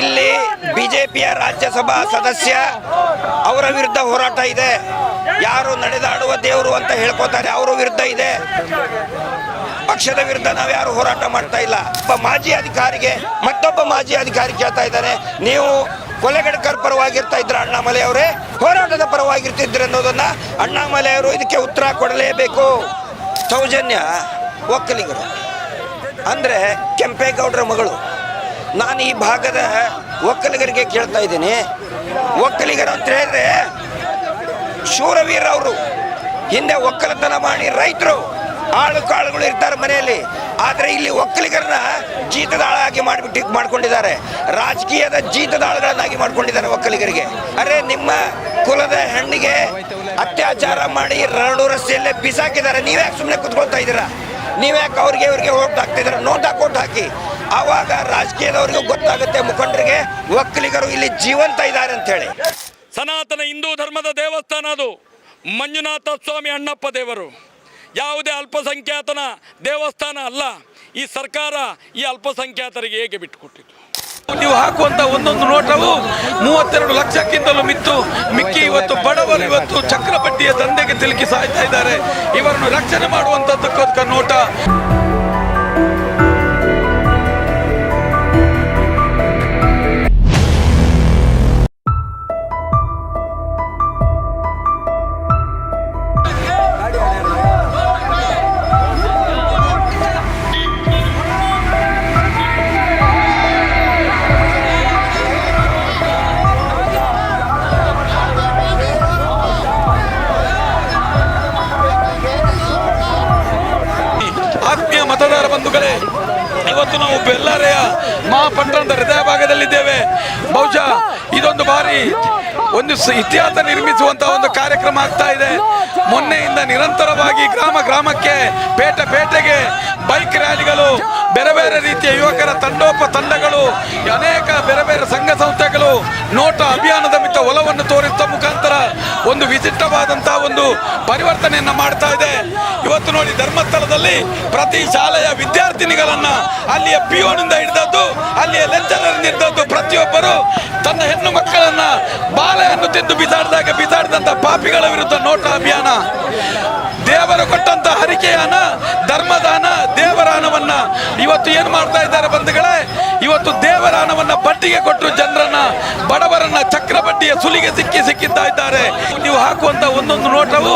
ಇಲ್ಲಿ ಬಿಜೆಪಿಯ ರಾಜ್ಯಸಭಾ ಸದಸ್ಯ ಅವರ ವಿರುದ್ಧ ಹೋರಾಟ ಇದೆ. ಯಾರು ನಡೆದಾಡುವ ದೇವರು ಅಂತ ಹೇಳ್ಕೊತಾರೆ, ಅವರ ವಿರುದ್ಧ ಇದೆ. ಪಕ್ಷದ ವಿರುದ್ಧ ನಾವು ಯಾರು ಹೋರಾಟ ಮಾಡ್ತಾ ಇಲ್ಲ. ಒಬ್ಬ ಮಾಜಿ ಅಧಿಕಾರಿಗೆ, ಮತ್ತೊಬ್ಬ ಮಾಜಿ ಅಧಿಕಾರಿ ಕೇಳ್ತಾ ಇದ್ದಾರೆ, ನೀವು ಕೊಲೆಗಡಕರ್ ಪರವಾಗಿರ್ತಾ ಇದ್ರ ಅಣ್ಣಾಮಲೆ ಅವರೇ? ಹೋರಾಟದ ಪರವಾಗಿರ್ತಿದ್ರು ಅನ್ನೋದನ್ನ ಅಣ್ಣಾಮಲೆ ಅವರು ಇದಕ್ಕೆ ಉತ್ತರ ಕೊಡಲೇಬೇಕು. ಸೌಜನ್ಯ, ಒಕ್ಕಲಿಗರು. ಅಂದರೆ ಕೆಂಪೇಗೌಡರ ಮಗಳು. ನಾನು ಈ ಭಾಗದ ಒಕ್ಕಲಿಗರಿಗೆ ಕೇಳ್ತಾ ಇದ್ದೀನಿ. ಒಕ್ಕಲಿಗರು ಅಂತ ಹೇಳಿದ್ರೆ ಶೂರವೀರ ಅವರು. ಹಿಂದೆ ಒಕ್ಕಲತನ ಮಾಡಿ ರೈತರು ಆಳು ಕಾಳುಗಳು ಇರ್ತಾರೆ ಮನೆಯಲ್ಲಿ. ಆದರೆ ಇಲ್ಲಿ ಒಕ್ಕಲಿಗರನ್ನ ಜೀತದಾಳಾಗಿ ಮಾಡಿಬಿಟ್ಟು ಮಾಡ್ಕೊಂಡಿದ್ದಾರೆ. ರಾಜಕೀಯದ ಜೀತದಾಳಗಳನ್ನಾಗಿ ಮಾಡ್ಕೊಂಡಿದ್ದಾರೆ ಒಕ್ಕಲಿಗರಿಗೆ. ಅರೆ, ನಿಮ್ಮ ಕುಲದ ಹೆಣ್ಣಿಗೆ ಅತ್ಯಾಚಾರ ಮಾಡಿ ರಡು ರಸ್ತೆಯಲ್ಲೇ ಬಿಸಾಕಿದ್ದಾರೆ. ನೀವ್ಯಾಕೆ ಸುಮ್ಮನೆ ಕುತ್ಕೊಳ್ತಾ ಇದ್ದೀರಾ? ನೀವ್ಯಾಕೆ ಅವ್ರಿಗೆ ಇವ್ರಿಗೆ ಹಾಕಿ ಓಟ್ ಹಾಕಿ. ಆವಾಗ ರಾಜಕೀಯದವ್ರಿಗೂ ಗೊತ್ತಾಗುತ್ತೆ ಮುಖಂಡರಿಗೆ ಒಕ್ಕಲಿಗರು ಇಲ್ಲಿ ಜೀವಂತ ಇದ್ದಾರೆ ಅಂತ ಹೇಳಿ. ಸನಾತನ ಹಿಂದೂ ಧರ್ಮದ ದೇವಸ್ಥಾನ ಅದು. ಮಂಜುನಾಥ ಸ್ವಾಮಿ ಅಣ್ಣಪ್ಪ ದೇವರು. ಯಾವುದೇ ಅಲ್ಪಸಂಖ್ಯಾತನ ದೇವಸ್ಥಾನ ಅಲ್ಲ. ಈ ಸರ್ಕಾರ ಈ ಅಲ್ಪಸಂಖ್ಯಾತರಿಗೆ ಹೇಗೆ ಬಿಟ್ಟುಕೊಟ್ಟಿತು? ನೀವು ಹಾಕುವಂತ ಒಂದೊಂದು ನೋಟವು ಮೂವತ್ತೆರಡು ಲಕ್ಷಕ್ಕಿಂತಲೂ ಮಿತ್ತು. ಮಿಕ್ಕಿ ಇವತ್ತು ಬಡವರು ಇವತ್ತು ಚಕ್ರಬಡ್ಡಿಯ ದಂಧೆಗೆ ತಿಲುಕಿ ಸಾಯ್ತಾ ಇದ್ದಾರೆ. ಇವರನ್ನು ರಕ್ಷಣೆ ಮಾಡುವಂತದ್ದಕ್ಕೋಸ್ಕರ ನೋಟ. ಬಂಧುಗಳೇ ಇವತ್ತು ನಾವು ಬೆಲ್ಲಾರೆಯ ಮಹಾಪಟ್ಟಣದ ಹೃದಯ ಭಾಗದಲ್ಲಿದ್ದೇವೆ ಬಹುಶಃ ಇದೊಂದು ಬಾರಿ ಒಂದು ಇತಿಹಾಸ ನಿರ್ಮಿಸುವಂತಹ ಒಂದು ಕಾರ್ಯಕ್ರಮ ಆಗ್ತಾ ಇದೆ. ಮೊನ್ನೆಯಿಂದ ನಿರಂತರವಾಗಿ ಗ್ರಾಮ ಗ್ರಾಮಕ್ಕೆ ಪೇಟೆ ಪೇಟೆಗೆ ಬೈಕ್ ರ್ಯಾಲಿಗಳು, ಬೇರೆ ಬೇರೆ ರೀತಿಯ ಯುವಕರ ತಂಡೋಪ ತಂಡಗಳು, ಅನೇಕ ಬೇರೆ ಬೇರೆ ಸಂಘ ಸಂಸ್ಥೆಗಳು ನೋಟ ಅಭಿಯಾನದ ಮಿತ್ತ ಒಲವನ್ನು ತೋರಿಸುವ ಮುಖಾಂತರ ಒಂದು ವಿಶಿಷ್ಟವಾದಂತಹ ಒಂದು ಪರಿವರ್ತನೆಯನ್ನ ಮಾಡ್ತಾ ಇದೆ. ಇವತ್ತು ನೋಡಿ ಧರ್ಮಸ್ಥಳದಲ್ಲಿ ಪ್ರತಿ ಶಾಲೆಯ ವಿದ್ಯಾರ್ಥಿನಿಗಳನ್ನ ಅಲ್ಲಿಯ ಪಿಯೋನಿಂದ ಹಿಡಿದದ್ದು, ಅಲ್ಲಿಯ ಲೆಕ್ಚರರ್ ಹಿಡಿದದ್ದು ಪ್ರತಿಯೊಬ್ಬರು ತನ್ನ ಹೆಣ್ಣು ಮಕ್ಕಳನ್ನ ಬಾಲೆಯನ್ನು ತಿಂದು ಬಿಸಾಡಿದಾಗ ಬಿಸಾಡಿದಂತ ಪಾಪಿಗಳ ವಿರುದ್ಧ ನೋಟ ಅಭಿಯಾನ. ದೇವರು ಕೊಟ್ಟಂತ ಹರಿಕೆಯಾನ, ಧರ್ಮದಾನ, ದೇವರಾನವನ್ನ ಇವತ್ತು ಏನ್ ಮಾಡ್ತಾ ಇದ್ದಾರೆ ಬಂಧುಗಳೇ? ಇವತ್ತು ದೇವರಾನವನ್ನ ಬಡ್ಡಿಗೆ ಕೊಟ್ಟು ಜನರನ್ನ, ಬಡವರನ್ನ ಚಕ್ರ ಬಡ್ಡಿಯ ಸುಲಿಗೆ ಸಿಕ್ಕಿ ಸಿಕ್ಕಿದ್ದ ಇದ್ದಾರೆ. ನೀವು ಹಾಕುವಂತ ಒಂದೊಂದು ನೋಟವು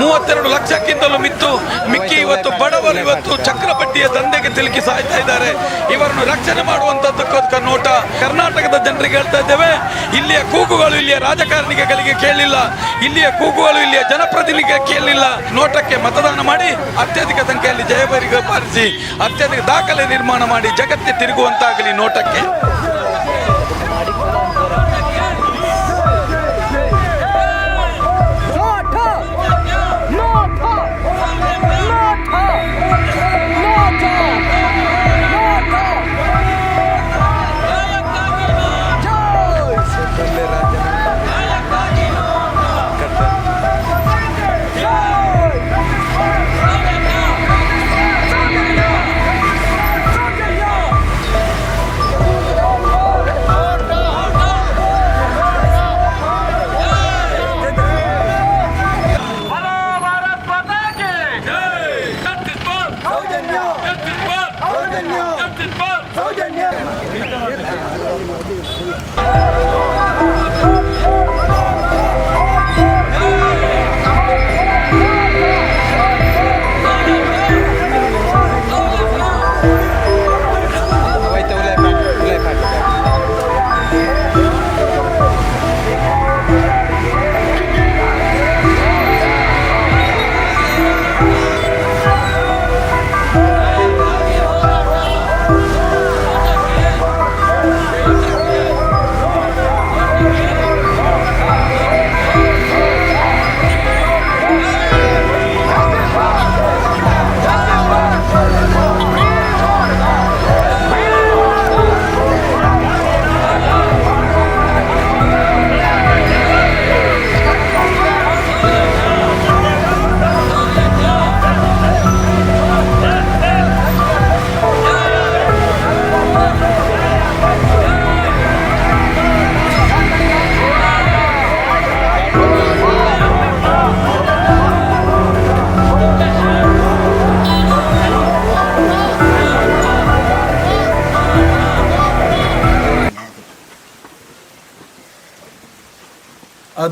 ಮೂವತ್ತೆರಡು ಲಕ್ಷಕ್ಕಿಂತಲೂ ಮಿತ್ತು. ಮಿಕ್ಕಿ ಇವತ್ತು ಬಡವರು ಇವತ್ತು ಚಕ್ರ ಬಡ್ಡಿಯ ದಂಧೆಗೆ ತಿಲುಕಿ ಸಾಯ್ತಾ ಇದ್ದಾರೆ. ಇವರನ್ನು ರಕ್ಷಣೆ ಮಾಡುವಂತದ್ದಕ್ಕೋಸ್ಕರ ನೋಟ ಕರ್ನಾಟಕದ ಜನರಿಗೆ ಹೇಳ್ತಾ ಇದ್ದೇವೆ. ಇಲ್ಲಿಯ ಕೂಗುಗಳು ಇಲ್ಲಿಯ ರಾಜಕಾರಣಿಗಳಿಗೆ ಕೇಳಲಿಲ್ಲ. ಇಲ್ಲಿಯ ಕೂಗುಗಳು ಇಲ್ಲಿಯ ಜನಪ್ರತಿನಿಧಿಗೆ ಕೇಳಲಿಲ್ಲ. ನೋಟಕ್ಕೆ ಮತದಾನ ಮಾಡಿ ಅತ್ಯಧಿಕ ಸಂಖ್ಯೆಯಲ್ಲಿ ಜಯಬರಿಗೆ ಬಾರಿಸಿ ಅತ್ಯಧಿಕ ದಾಖಲೆ ನಿರ್ಮಾಣ ಮಾಡಿ ಜಗತ್ತೇ ತಿರುಗುವಂತಾಗಲಿ ನೋಟಕ್ಕೆ.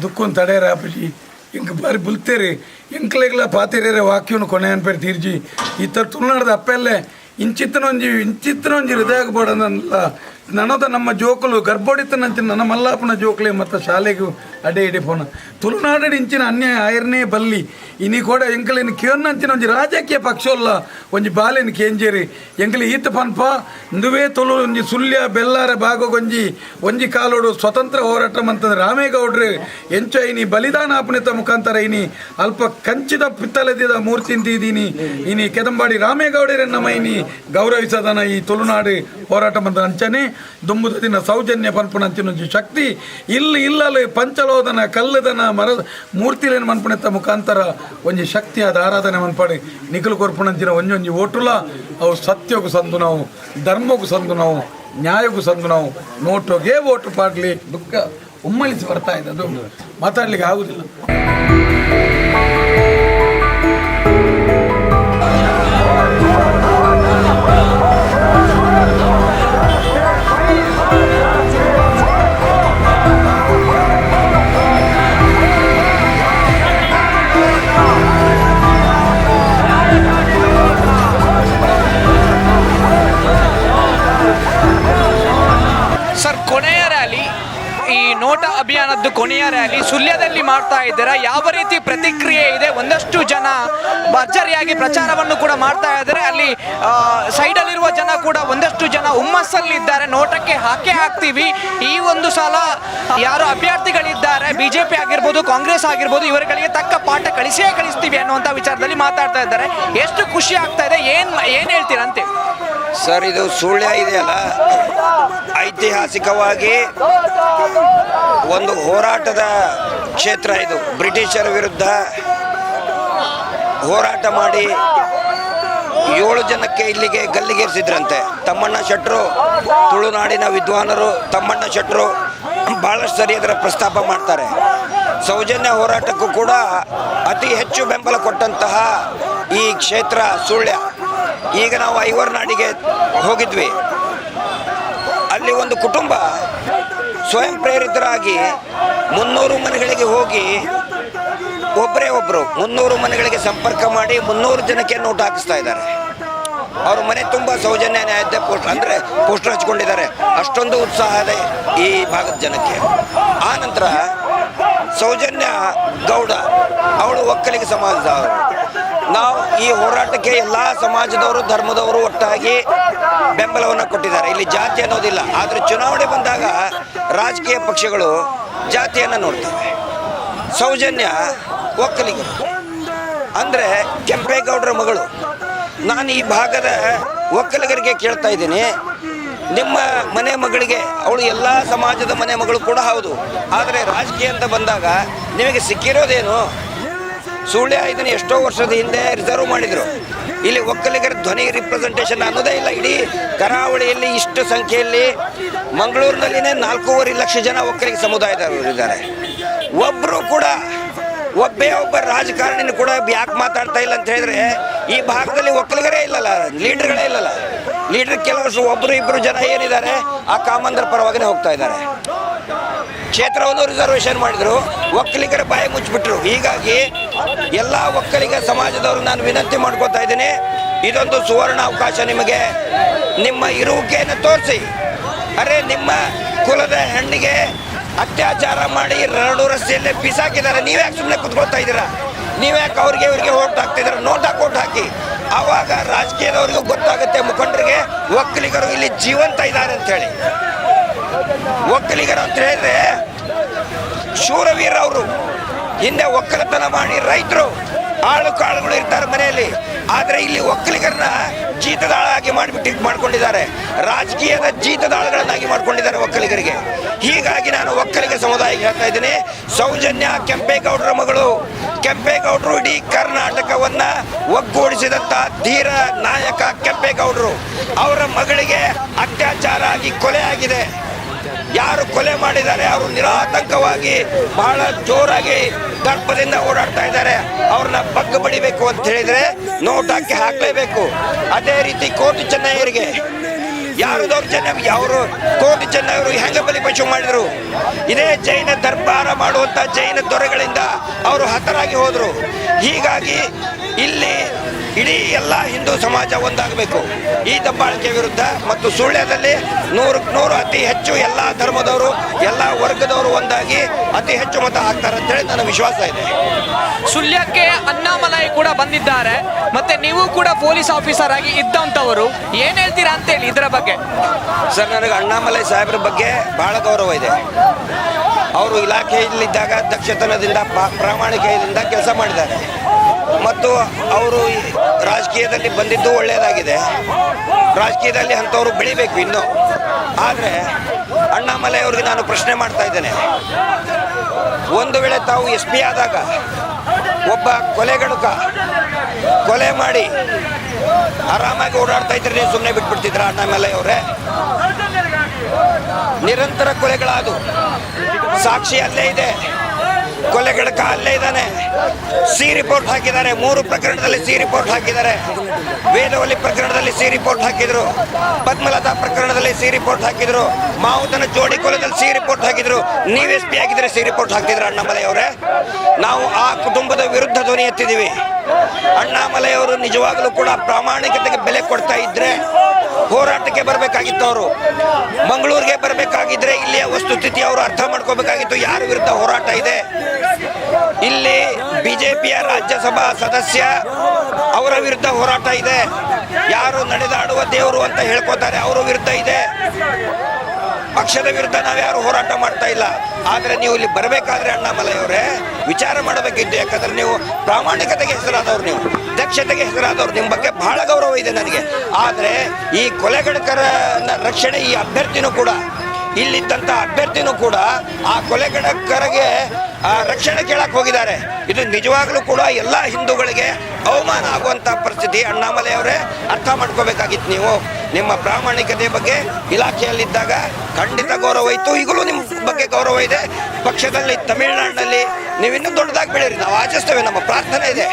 ದುಃಖನ್ ತಡೆಯರ ಅಪ್ಪಜಿ ಇಂಕ ಬಾರಿ ಬುಲ್ತೇರಿ. ಎಂಕ್ಲೆಗ್ಲ ಪಾತಿರೇರೆ ವಾಕ್ಯವನ್ನು ಕೊನೆ ಅನ್ಪೇರಿ ತೀರ್ಜಿ ಈ ಥರ ತುಳುನಾಡದ ಅಪ್ಪೆಲ್ಲೇ, ಇಂಚಿತ್ತನೊಂಜಿ ಇಂಚಿತ್ತನೊಂಜಿ ಹೃದಯ ಬೋಡನಲ್ಲ ನನದ ನಮ್ಮ ಜೋಕುಲು ಗರ್ಭೋಡಿತನಂಚಿನ ನನ್ನ ಮಲ್ಲಾಪನ ಜೋಕುಲೆ ಮತ್ತು ಶಾಲೆಗೂ ಅಡೆ ಇಡೆ ಪೋನ ತುಳುನಾಡಡಿ ಇಂಚಿನ ಅನ್ಯಾಯ ಆಯರ್ನೇ ಬಲ್ಲಿ. ಇನಿ ಕೂಡ ಎಂಕಲಿನ ಕೇವನ್ನಂಚಿನ ಒಂಜಿ ರಾಜಕೀಯ ಪಕ್ಷೋಲ್ಲ ಒಂಜಿ ಬಾಲಿನ ಕೇಂಜೇರಿ. ಎಂಕಲಿ ಈತ ಪನ್ಪ, ನುವೇ ತೊಲು ಒಂಜಿ ಸುಳ್ಯ ಬೆಲ್ಲಾರ ಭಾಗಗೊಂಜಿ, ಒಂಜಿ ಕಾಲೋಡು ಸ್ವತಂತ್ರ ಹೋರಾಟ ಅಂತಂದ್ರೆ ರಾಮೇಗೌಡ್ರೆ, ಎಂಚ ಇನಿ ಬಲಿದಾನ ಅಪಣಿತ ಮುಖಾಂತರ ಇನಿ ಅಲ್ಪ ಕಂಚಿದ ಪಿತ್ತಲದಿದ ಮೂರ್ತಿ ಇನಿ ಕೆದಂಬಾಡಿ ರಾಮೇಗೌಡರೇ ನಮ್ಮ ಇನಿ ಗೌರವಿಸದನ ಈ ತುಳುನಾಡು ಹೋರಾಟ ಮಂತ್ರ ಅಂಚನೆ, ದುಂಬುದ ದಿನ ಸೌಜನ್ಯ ಪನ್ಪುಣಂಚಿನ ಒಂಜಿ ಶಕ್ತಿ. ಇಲ್ಲಿ ಇಲ್ಲಲ್ಲಿ ಪಂಚಲೋದನ, ಕಲ್ಲದನ ಮರ ಮೂರ್ತಿಲೇನು ಮನ್ಪಣಿತ ಮುಖಾಂತರ ಒಂಜಿ ಶಕ್ತಿಯಾದ ಆರಾಧನೆ ಮನ್ಪಾಡಿ ನಿಖಿಲ್ ಕೊರ್ಪುಣಂಚಿನ ಒಂಜೊಂಜಿ ಓಟುಲ, ಅವು ಸತ್ಯಗೂ ಸಂದು ನಾವು, ಧರ್ಮಕ್ಕೂ ಸಂದು ನಾವು, ನ್ಯಾಯಕ್ಕೂ ಸಂದು ನಾವು ನೋಟೋಗೆ ಓಟು ಪಾಡಲಿ ದುಃಖ ಉಮ್ಮಳಿಸಿ ಬರ್ತಾ ಇದೆ ಅದು ಮಾತಾಡ್ಲಿಕ್ಕೆ ಆಗುದಿಲ್ಲ. ಮಾಡ್ತಾ ಇದ್ದೀರಾ? ಯಾವ ರೀತಿ ಪ್ರತಿಕ್ರಿಯೆ ಇದೆ? ಒಂದಷ್ಟು ಜನ ಭರ್ಜರಿಯಾಗಿ ಪ್ರಚಾರವನ್ನು ಕೂಡ ಮಾಡ್ತಾ ಇದ್ದಾರೆ. ಅಲ್ಲಿ ಸೈಡಲ್ಲಿರುವ ಜನ ಕೂಡ ಒಂದಷ್ಟು ಜನ ಹುಮ್ಮಸ್ಸಲ್ಲಿದ್ದಾರೆ. ನೋಟಕ್ಕೆ ಹಾಕೇ ಹಾಕ್ತೀವಿ. ಈ ಒಂದು ಸಲ ಯಾರು ಅಭ್ಯರ್ಥಿಗಳಿದ್ದಾರೆ, ಬಿಜೆಪಿ ಆಗಿರ್ಬೋದು, ಕಾಂಗ್ರೆಸ್ ಆಗಿರ್ಬೋದು, ಇವರುಗಳಿಗೆ ತಕ್ಕ ಪಾಠ ಕಳಿಸಿಯೇ ಕಳಿಸ್ತೀವಿ ಅನ್ನುವಂಥ ವಿಚಾರದಲ್ಲಿ ಮಾತಾಡ್ತಾ ಇದ್ದಾರೆ. ಎಷ್ಟು ಖುಷಿ ಆಗ್ತಾ ಇದೆ? ಏನ್ ಏನ್ ಹೇಳ್ತೀರಂತೆ? ಸರ್, ಇದು ಸುಳ್ಯ ಇದೆಯಲ್ಲ. ಐತಿಹಾಸಿಕವಾಗಿ ಒಂದು ಹೋರಾಟದ ಕ್ಷೇತ್ರ ಇದು. ಬ್ರಿಟಿಷರ ವಿರುದ್ಧ ಹೋರಾಟ ಮಾಡಿ ಏಳು ಜನಕ್ಕೆ ಇಲ್ಲಿಗೆ ಗಲ್ಲಿಗೇರಿಸಿದ್ರಂತೆ. ತಮ್ಮಣ್ಣ ಶೆಟ್ಟರು ತುಳುನಾಡಿನ ವಿದ್ವಾನರು, ತಮ್ಮಣ್ಣ ಶೆಟ್ಟರು ಭಾಳಷ್ಟು ಸರಿ ಅದರ ಪ್ರಸ್ತಾಪ ಮಾಡ್ತಾರೆ. ಸೌಜನ್ಯ ಹೋರಾಟಕ್ಕೂ ಕೂಡ ಅತಿ ಹೆಚ್ಚು ಬೆಂಬಲ ಕೊಟ್ಟಂತಹ ಈ ಕ್ಷೇತ್ರ ಸುಳ್ಯ. ಈಗ ನಾವು ಐವರ್ನಾಡಿಗೆ ಹೋಗಿದ್ವಿ. ಅಲ್ಲಿ ಒಂದು ಕುಟುಂಬ ಸ್ವಯಂ ಪ್ರೇರಿತರಾಗಿ ಮುನ್ನೂರು ಮನೆಗಳಿಗೆ ಹೋಗಿ ಒಬ್ಬರೇ ಒಬ್ಬರು ಮುನ್ನೂರು ಮನೆಗಳಿಗೆ ಸಂಪರ್ಕ ಮಾಡಿ ಮುನ್ನೂರು ಜನಕ್ಕೆ ನೋಟ್ ಹಾಕಿಸ್ತಾ ಇದ್ದಾರೆ. ಅವ್ರ ಮನೆ ತುಂಬ ಸೌಜನ್ಯ ನ್ಯಾಯದ ಪೋಸ್ಟ್ ಅಂದರೆ ಪೋಸ್ಟರ್ ಹಚ್ಕೊಂಡಿದ್ದಾರೆ. ಅಷ್ಟೊಂದು ಉತ್ಸಾಹ ಇದೆ ಈ ಭಾಗದ ಜನಕ್ಕೆ. ಆ ನಂತರ ಸೌಜನ್ಯ ಗೌಡ ಅವಳು ಒಕ್ಕಲಿಗ ಸಮಾಜದವರು ನಾವು ಈ ಹೋರಾಟಕ್ಕೆ ಎಲ್ಲ ಸಮಾಜದವರು, ಧರ್ಮದವರು ಒಟ್ಟಾಗಿ ಬೆಂಬಲವನ್ನು ಕೊಟ್ಟಿದ್ದಾರೆ. ಇಲ್ಲಿ ಜಾತಿ ಅನ್ನೋದಿಲ್ಲ. ಆದರೆ ಚುನಾವಣೆ ಬಂದಾಗ ರಾಜಕೀಯ ಪಕ್ಷಗಳು ಜಾತಿಯನ್ನು ನೋಡ್ತೇವೆ. ಸೌಜನ್ಯ ಒಕ್ಕಲಿಗರು. ಅಂದರೆ ಕೆಂಪೇಗೌಡರ ಮಗಳು. ನಾನು ಈ ಭಾಗದ ಒಕ್ಕಲಿಗರಿಗೆ ಕೇಳ್ತಾ ಇದ್ದೀನಿ. ನಿಮ್ಮ ಮನೆ ಮಗಳಿಗೆ, ಅವಳು ಎಲ್ಲ ಸಮಾಜದ ಮನೆ ಮಗಳು ಕೂಡ ಹೌದು. ಆದರೆ ರಾಜಕೀಯ ಅಂತ ಬಂದಾಗ ನಿಮಗೆ ಸಿಕ್ಕಿರೋದೇನು? ಸುಳ್ಯ ಇದನ್ನು ಎಷ್ಟೋ ವರ್ಷದ ಹಿಂದೆ ರಿಸರ್ವ್ ಮಾಡಿದರು. ಇಲ್ಲಿ ಒಕ್ಕಲಿಗರ ಧ್ವನಿ ರಿಪ್ರೆಸೆಂಟೇಷನ್ ಅನ್ನೋದೇ ಇಲ್ಲ. ಇಡೀ ಕರಾವಳಿಯಲ್ಲಿ ಇಷ್ಟು ಸಂಖ್ಯೆಯಲ್ಲಿ ಮಂಗಳೂರಿನಲ್ಲಿನೇ ನಾಲ್ಕೂವರೆ ಲಕ್ಷ ಜನ ಒಕ್ಕಲಿಗ ಸಮುದಾಯದವರು ಇದ್ದಾರೆ ಒಬ್ಬರು ಕೂಡ ಒಬ್ಬೇ ಒಬ್ಬ ರಾಜಕಾರಣಿನ ಕೂಡ ಯಾಕೆ ಮಾತಾಡ್ತಾ ಇಲ್ಲ ಅಂತ ಹೇಳಿದ್ರೆ, ಈ ಭಾಗದಲ್ಲಿ ಒಕ್ಕಲಿಗರೇ ಇಲ್ಲಲ್ಲ, ಲೀಡರ್ಗಳೇ ಇಲ್ಲಲ್ಲ. ಲೀಡರ್ ಕೆಲವರು ಒಬ್ಬರು ಇಬ್ಬರು ಜನ ಏನಿದ್ದಾರೆ, ಆ ಕಾಮಂದ್ರ ಪರವಾಗಿನೇ ಹೋಗ್ತಾ ಇದ್ದಾರೆ. ಕ್ಷೇತ್ರವನ್ನು ರಿಸರ್ವೇಷನ್ ಮಾಡಿದ್ರು, ಒಕ್ಕಲಿಗರ ಬಾಯಿ ಮುಚ್ಚಿಬಿಟ್ರು. ಹೀಗಾಗಿ ಎಲ್ಲ ಒಕ್ಕಲಿಗ ಸಮಾಜದವರು ನಾನು ವಿನಂತಿ ಮಾಡ್ಕೋತಾ ಇದ್ದೀನಿ, ಇದೊಂದು ಸುವರ್ಣ ಅವಕಾಶ ನಿಮಗೆ. ನಿಮ್ಮ ಇರುವಿಕೆಯನ್ನು ತೋರಿಸಿ. ಅರೆ, ನಿಮ್ಮ ಕುಲದ ಹೆಣ್ಣಿಗೆ ಅತ್ಯಾಚಾರ ಮಾಡಿ ರಡು ರಸ್ತೆಯಲ್ಲೇ ಬಿಸಾಕಿದ್ದಾರೆ. ನೀವ್ಯಾಕೆ ಸುಮ್ಮನೆ ಕುತ್ಕೊಳ್ತಾ ಇದ್ದೀರಾ? ನೀವ್ಯಾಕೆ ಅವ್ರಿಗೆ ಇವ್ರಿಗೆ ಓಟ್ ಹಾಕ್ತಿದ್ದೀರಾ? ನೋಟ್ ಹಾಕಿ ಓಟ್ ಹಾಕಿ. ಆವಾಗ ರಾಜಕೀಯದವ್ರಿಗೂ ಗೊತ್ತಾಗುತ್ತೆ ಮುಖಂಡರಿಗೆ ಒಕ್ಕಲಿಗರು ಇಲ್ಲಿ ಜೀವಂತ ಇದ್ದಾರೆ ಅಂತ ಹೇಳಿ. ಒಕ್ಕಲಿಗರು ಅಂತ ಹೇಳಿದ್ರೆ ಶೂರವೀರ ಅವರು ಹಿಂದೆ ಒಕ್ಕಲತನ ಮಾಡಿ ರೈತರು. ಆಳು ಕಾಳುಗಳು ಇರ್ತಾರೆ ಮನೆಯಲ್ಲಿ. ಆದರೆ ಇಲ್ಲಿ ಒಕ್ಕಲಿಗರನ್ನ ಜೀತದಾಳಾಗಿ ಮಾಡಿಬಿಟ್ಟು ಮಾಡ್ಕೊಂಡಿದ್ದಾರೆ. ರಾಜಕೀಯದ ಜೀತದಾಳಗಳನ್ನಾಗಿ ಮಾಡ್ಕೊಂಡಿದ್ದಾರೆ ಒಕ್ಕಲಿಗರಿಗೆ. ಹೀಗಾಗಿ ನಾನು ಒಕ್ಕಲಿಗ ಸಮುದಾಯಕ್ಕೆ ಹೇಳ್ತಾ ಇದ್ದೀನಿ. ಸೌಜನ್ಯ ಕೆಂಪೇಗೌಡರ ಮಗಳು, ಕೆಂಪೇಗೌಡರು ಇಡೀ ಕರ್ನಾಟಕವನ್ನ ಒಗ್ಗೂಡಿಸಿದಂತ ಧೀರ ನಾಯಕ ಕೆಂಪೇಗೌಡರು. ಅವರ ಮಗಳಿಗೆ ಅತ್ಯಾಚಾರ ಆಗಿ ಕೊಲೆ ಆಗಿದೆ. ಯಾರು ಕೊಲೆ ಮಾಡಿದ್ದಾರೆ ಅವರು ನಿರಾತಂಕವಾಗಿ ಬಹಳ ಜೋರಾಗಿ ದರ್ಪದಿಂದ ಓಡಾಡ್ತಾ ಇದ್ದಾರೆ. ಅವ್ರನ್ನ ಬಗ್ಗ ಬಡಿಬೇಕು ಅಂತ ಹೇಳಿದ್ರೆ ನೋಟ್ ಹಾಕಿ ಹಾಕ್ಲೇಬೇಕು. ಅದೇ ರೀತಿ ಕೋಟಿ ಚೆನ್ನಯ್ಯರಿಗೆ ಯಾರು ಜನ ಅವರು ಕೋಟಿ ಜನ ಅವರು ಬಲಿ ಪಶು ಮಾಡಿದ್ರು? ಇದೇ ಜೈನ ದರ್ಬಾರ ಮಾಡುವಂತ ಜೈನ ದೊರೆಗಳಿಂದ ಅವರು ಹತರಾಗಿ ಹೋದ್ರು. ಹೀಗಾಗಿ ಇಲ್ಲಿ ಇಡೀ ಎಲ್ಲ ಹಿಂದೂ ಸಮಾಜ ಒಂದಾಗಬೇಕು. ಈ ದಬ್ಬಾಳಿಕೆ ವಿರುದ್ಧ ಮತ್ತು ಸುಳ್ಯದಲ್ಲಿ ನೂರಕ್ಕೆ ನೂರು ಅತಿ ಹೆಚ್ಚು ಎಲ್ಲ ಧರ್ಮದವರು ಎಲ್ಲ ವರ್ಗದವರು ಒಂದಾಗಿ ಅತಿ ಹೆಚ್ಚು ಮತ ಹಾಕ್ತಾರೆ ಅಂತೇಳಿ ನನ್ನ ವಿಶ್ವಾಸ ಇದೆ. ಸುಳ್ಯಕ್ಕೆ ಅಣ್ಣಾಮಲೈ ಕೂಡ ಬಂದಿದ್ದಾರೆ. ಮತ್ತೆ ನೀವು ಕೂಡ ಪೊಲೀಸ್ ಆಫೀಸರ್ ಆಗಿ ಇದ್ದಂಥವರು ಏನ್ ಹೇಳ್ತೀರಾ ಅಂತೇಳಿ ಇದರ ಬಗ್ಗೆ? ಸರ್ ನನಗೆ ಅಣ್ಣಾಮಲೈ ಸಾಹೇಬ್ರ ಬಗ್ಗೆ ಬಹಳ ಗೌರವ ಇದೆ. ಅವರು ಇಲಾಖೆಯಲ್ಲಿದ್ದಾಗ ದಕ್ಷತನದಿಂದ ಪ್ರಾಮಾಣಿಕೆಯಿಂದ ಕೆಲಸ ಮಾಡಿದ್ದಾರೆ. ಮತ್ತು ಅವರು ರಾಜಕೀಯದಲ್ಲಿ ಬಂದಿದ್ದು ಒಳ್ಳೆಯದಾಗಿದೆ. ರಾಜಕೀಯದಲ್ಲಿ ಅಂಥವ್ರು ಬೆಳಿಬೇಕು ಇನ್ನು. ಆದರೆ ಅಣ್ಣಾಮಲೈ ಅವ್ರಿಗೆ ನಾನು ಪ್ರಶ್ನೆ ಮಾಡ್ತಾ ಇದ್ದೇನೆ. ಒಂದು ವೇಳೆ ತಾವು ಎಸ್ ಪಿ ಆದಾಗ ಒಬ್ಬ ಕೊಲೆಗಡುಕ ಕೊಲೆ ಮಾಡಿ ಆರಾಮಾಗಿ ಓಡಾಡ್ತಾ ಇದ್ರೆ ನೀವು ಸುಮ್ಮನೆ ಬಿಟ್ಬಿಡ್ತಿದ್ರ ಅಣ್ಣಾಮಲೈ ಅವರೇ ನಿರಂತರ ಕೊಲೆಗಳಾದು ಸಾಕ್ಷಿ ಅಲ್ಲೇ ಇದೆ. ಕೊಲೆಗಡಕ ಅಲ್ಲೇ ಇದ್ದಾನೆ. ಸಿ ರಿಪೋರ್ಟ್ ಹಾಕಿದ್ದಾರೆ. ಮೂರು ಪ್ರಕರಣದಲ್ಲಿ ಸಿ ರಿಪೋರ್ಟ್ ಹಾಕಿದ್ದಾರೆ. ವೇದವಲ್ಲಿ ಪ್ರಕರಣದಲ್ಲಿ ಸಿ ರಿಪೋರ್ಟ್ ಹಾಕಿದ್ರು. ಪದ್ಮಲತಾ ಪ್ರಕರಣದಲ್ಲಿ ಸಿ ರಿಪೋರ್ಟ್ ಹಾಕಿದ್ರು. ಮಾವುತನ ಜೋಡಿ ಕೊಲದಲ್ಲಿ ಸಿ ರಿಪೋರ್ಟ್ ಹಾಕಿದ್ರು. ನೀವು ಎಸ್ ಪಿ ಆಗಿದ್ರೆ ಸಿ ರಿಪೋರ್ಟ್ ಹಾಕ್ತಿದ್ರು ಅಣ್ಣಾಮಲೈ ಅವರೇ? ನಾವು ಆ ಕುಟುಂಬದ ವಿರುದ್ಧ ಧ್ವನಿ ಎತ್ತಿದ್ದೀವಿ. ಅಣ್ಣಾಮಲೆಯವರು ನಿಜವಾಗಲೂ ಕೂಡ ಪ್ರಾಮಾಣಿಕತೆಗೆ ಬೆಲೆ ಕೊಡ್ತಾ ಇದ್ರೆ ಹೋರಾಟಕ್ಕೆ ಬರಬೇಕಾಗಿತ್ತು ಅವರು ಮಂಗಳೂರಿಗೆ ಬರಬೇಕಾಗಿದ್ರೆ ಇಲ್ಲಿಯ ವಸ್ತುಸ್ಥಿತಿ ಅವರು ಅರ್ಥ ಮಾಡ್ಕೋಬೇಕಾಗಿತ್ತು. ಯಾರ ವಿರುದ್ಧ ಹೋರಾಟ ಇದೆ? ಇಲ್ಲಿ ಬಿಜೆಪಿಯ ರಾಜ್ಯಸಭಾ ಸದಸ್ಯ ಅವರ ವಿರುದ್ಧ ಹೋರಾಟ ಇದೆ. ಯಾರು ನಡೆದಾಡುವ ದೇವರು ಅಂತ ಹೇಳ್ಕೊತಾರೆ, ಅವರ ವಿರುದ್ಧ ಇದೆ. ಪಕ್ಷದ ವಿರುದ್ಧ ನಾವ್ಯಾರು ಹೋರಾಟ ಮಾಡ್ತಾ ಇಲ್ಲ. ಆದ್ರೆ ನೀವು ಇಲ್ಲಿ ಬರಬೇಕಾದ್ರೆ ಅಣ್ಣಾಮಲೈ ಅವರೇ ವಿಚಾರ ಮಾಡಬೇಕಿತ್ತು. ಯಾಕಂದ್ರೆ ನೀವು ಪ್ರಾಮಾಣಿಕತೆಗೆ ಹೆಸರಾದವ್ರು ನೀವು. ದಕ್ಷತೆಗೆ ಹೆಸರಾದವ್ರು. ನಿಮ್ಮ ಬಗ್ಗೆ ಬಹಳ ಗೌರವ ಇದೆ ನನಗೆ. ಆದರೆ ಈ ಕೊಲೆಗಡಕರ ರಕ್ಷಣೆ ಈ ಅಭ್ಯರ್ಥಿನೂ ಕೂಡ ಇಲ್ಲಿದ್ದಂಥ ಅಭ್ಯರ್ಥಿನೂ ಕೂಡ ಆ ಕೊಲೆಗಡಕರಿಗೆ ರಕ್ಷಣೆ ಕೇಳಕ್ಕೆ ಹೋಗಿದ್ದಾರೆ. ಇದು ನಿಜವಾಗ್ಲೂ ಕೂಡ ಎಲ್ಲ ಹಿಂದೂಗಳಿಗೆ ಅವಮಾನ ಆಗುವಂಥ ಪರಿಸ್ಥಿತಿ. ಅಣ್ಣಾಮಲೆ ಅವರೇ, ಅರ್ಥ ಮಾಡ್ಕೋಬೇಕಾಗಿತ್ತು ನೀವು. ನಿಮ್ಮ ಪ್ರಾಮಾಣಿಕತೆ ಬಗ್ಗೆ ಇಲಾಖೆಯಲ್ಲಿದ್ದಾಗ ಖಂಡಿತ ಗೌರವ ಇತ್ತು. ಈಗಲೂ ನಿಮ್ಮ ಬಗ್ಗೆ ಗೌರವ ಇದೆ. ಪಕ್ಷದಲ್ಲಿ ತಮಿಳುನಾಡಿನಲ್ಲಿ ನೀವು ಇನ್ನೂ ದೊಡ್ಡದಾಗಿ ಬೆಳೀರಿ ನಾವು ಆಚರಿಸ್ತೇವೆ. ನಮ್ಮ ಪ್ರಾರ್ಥನೆ ಇದೆ.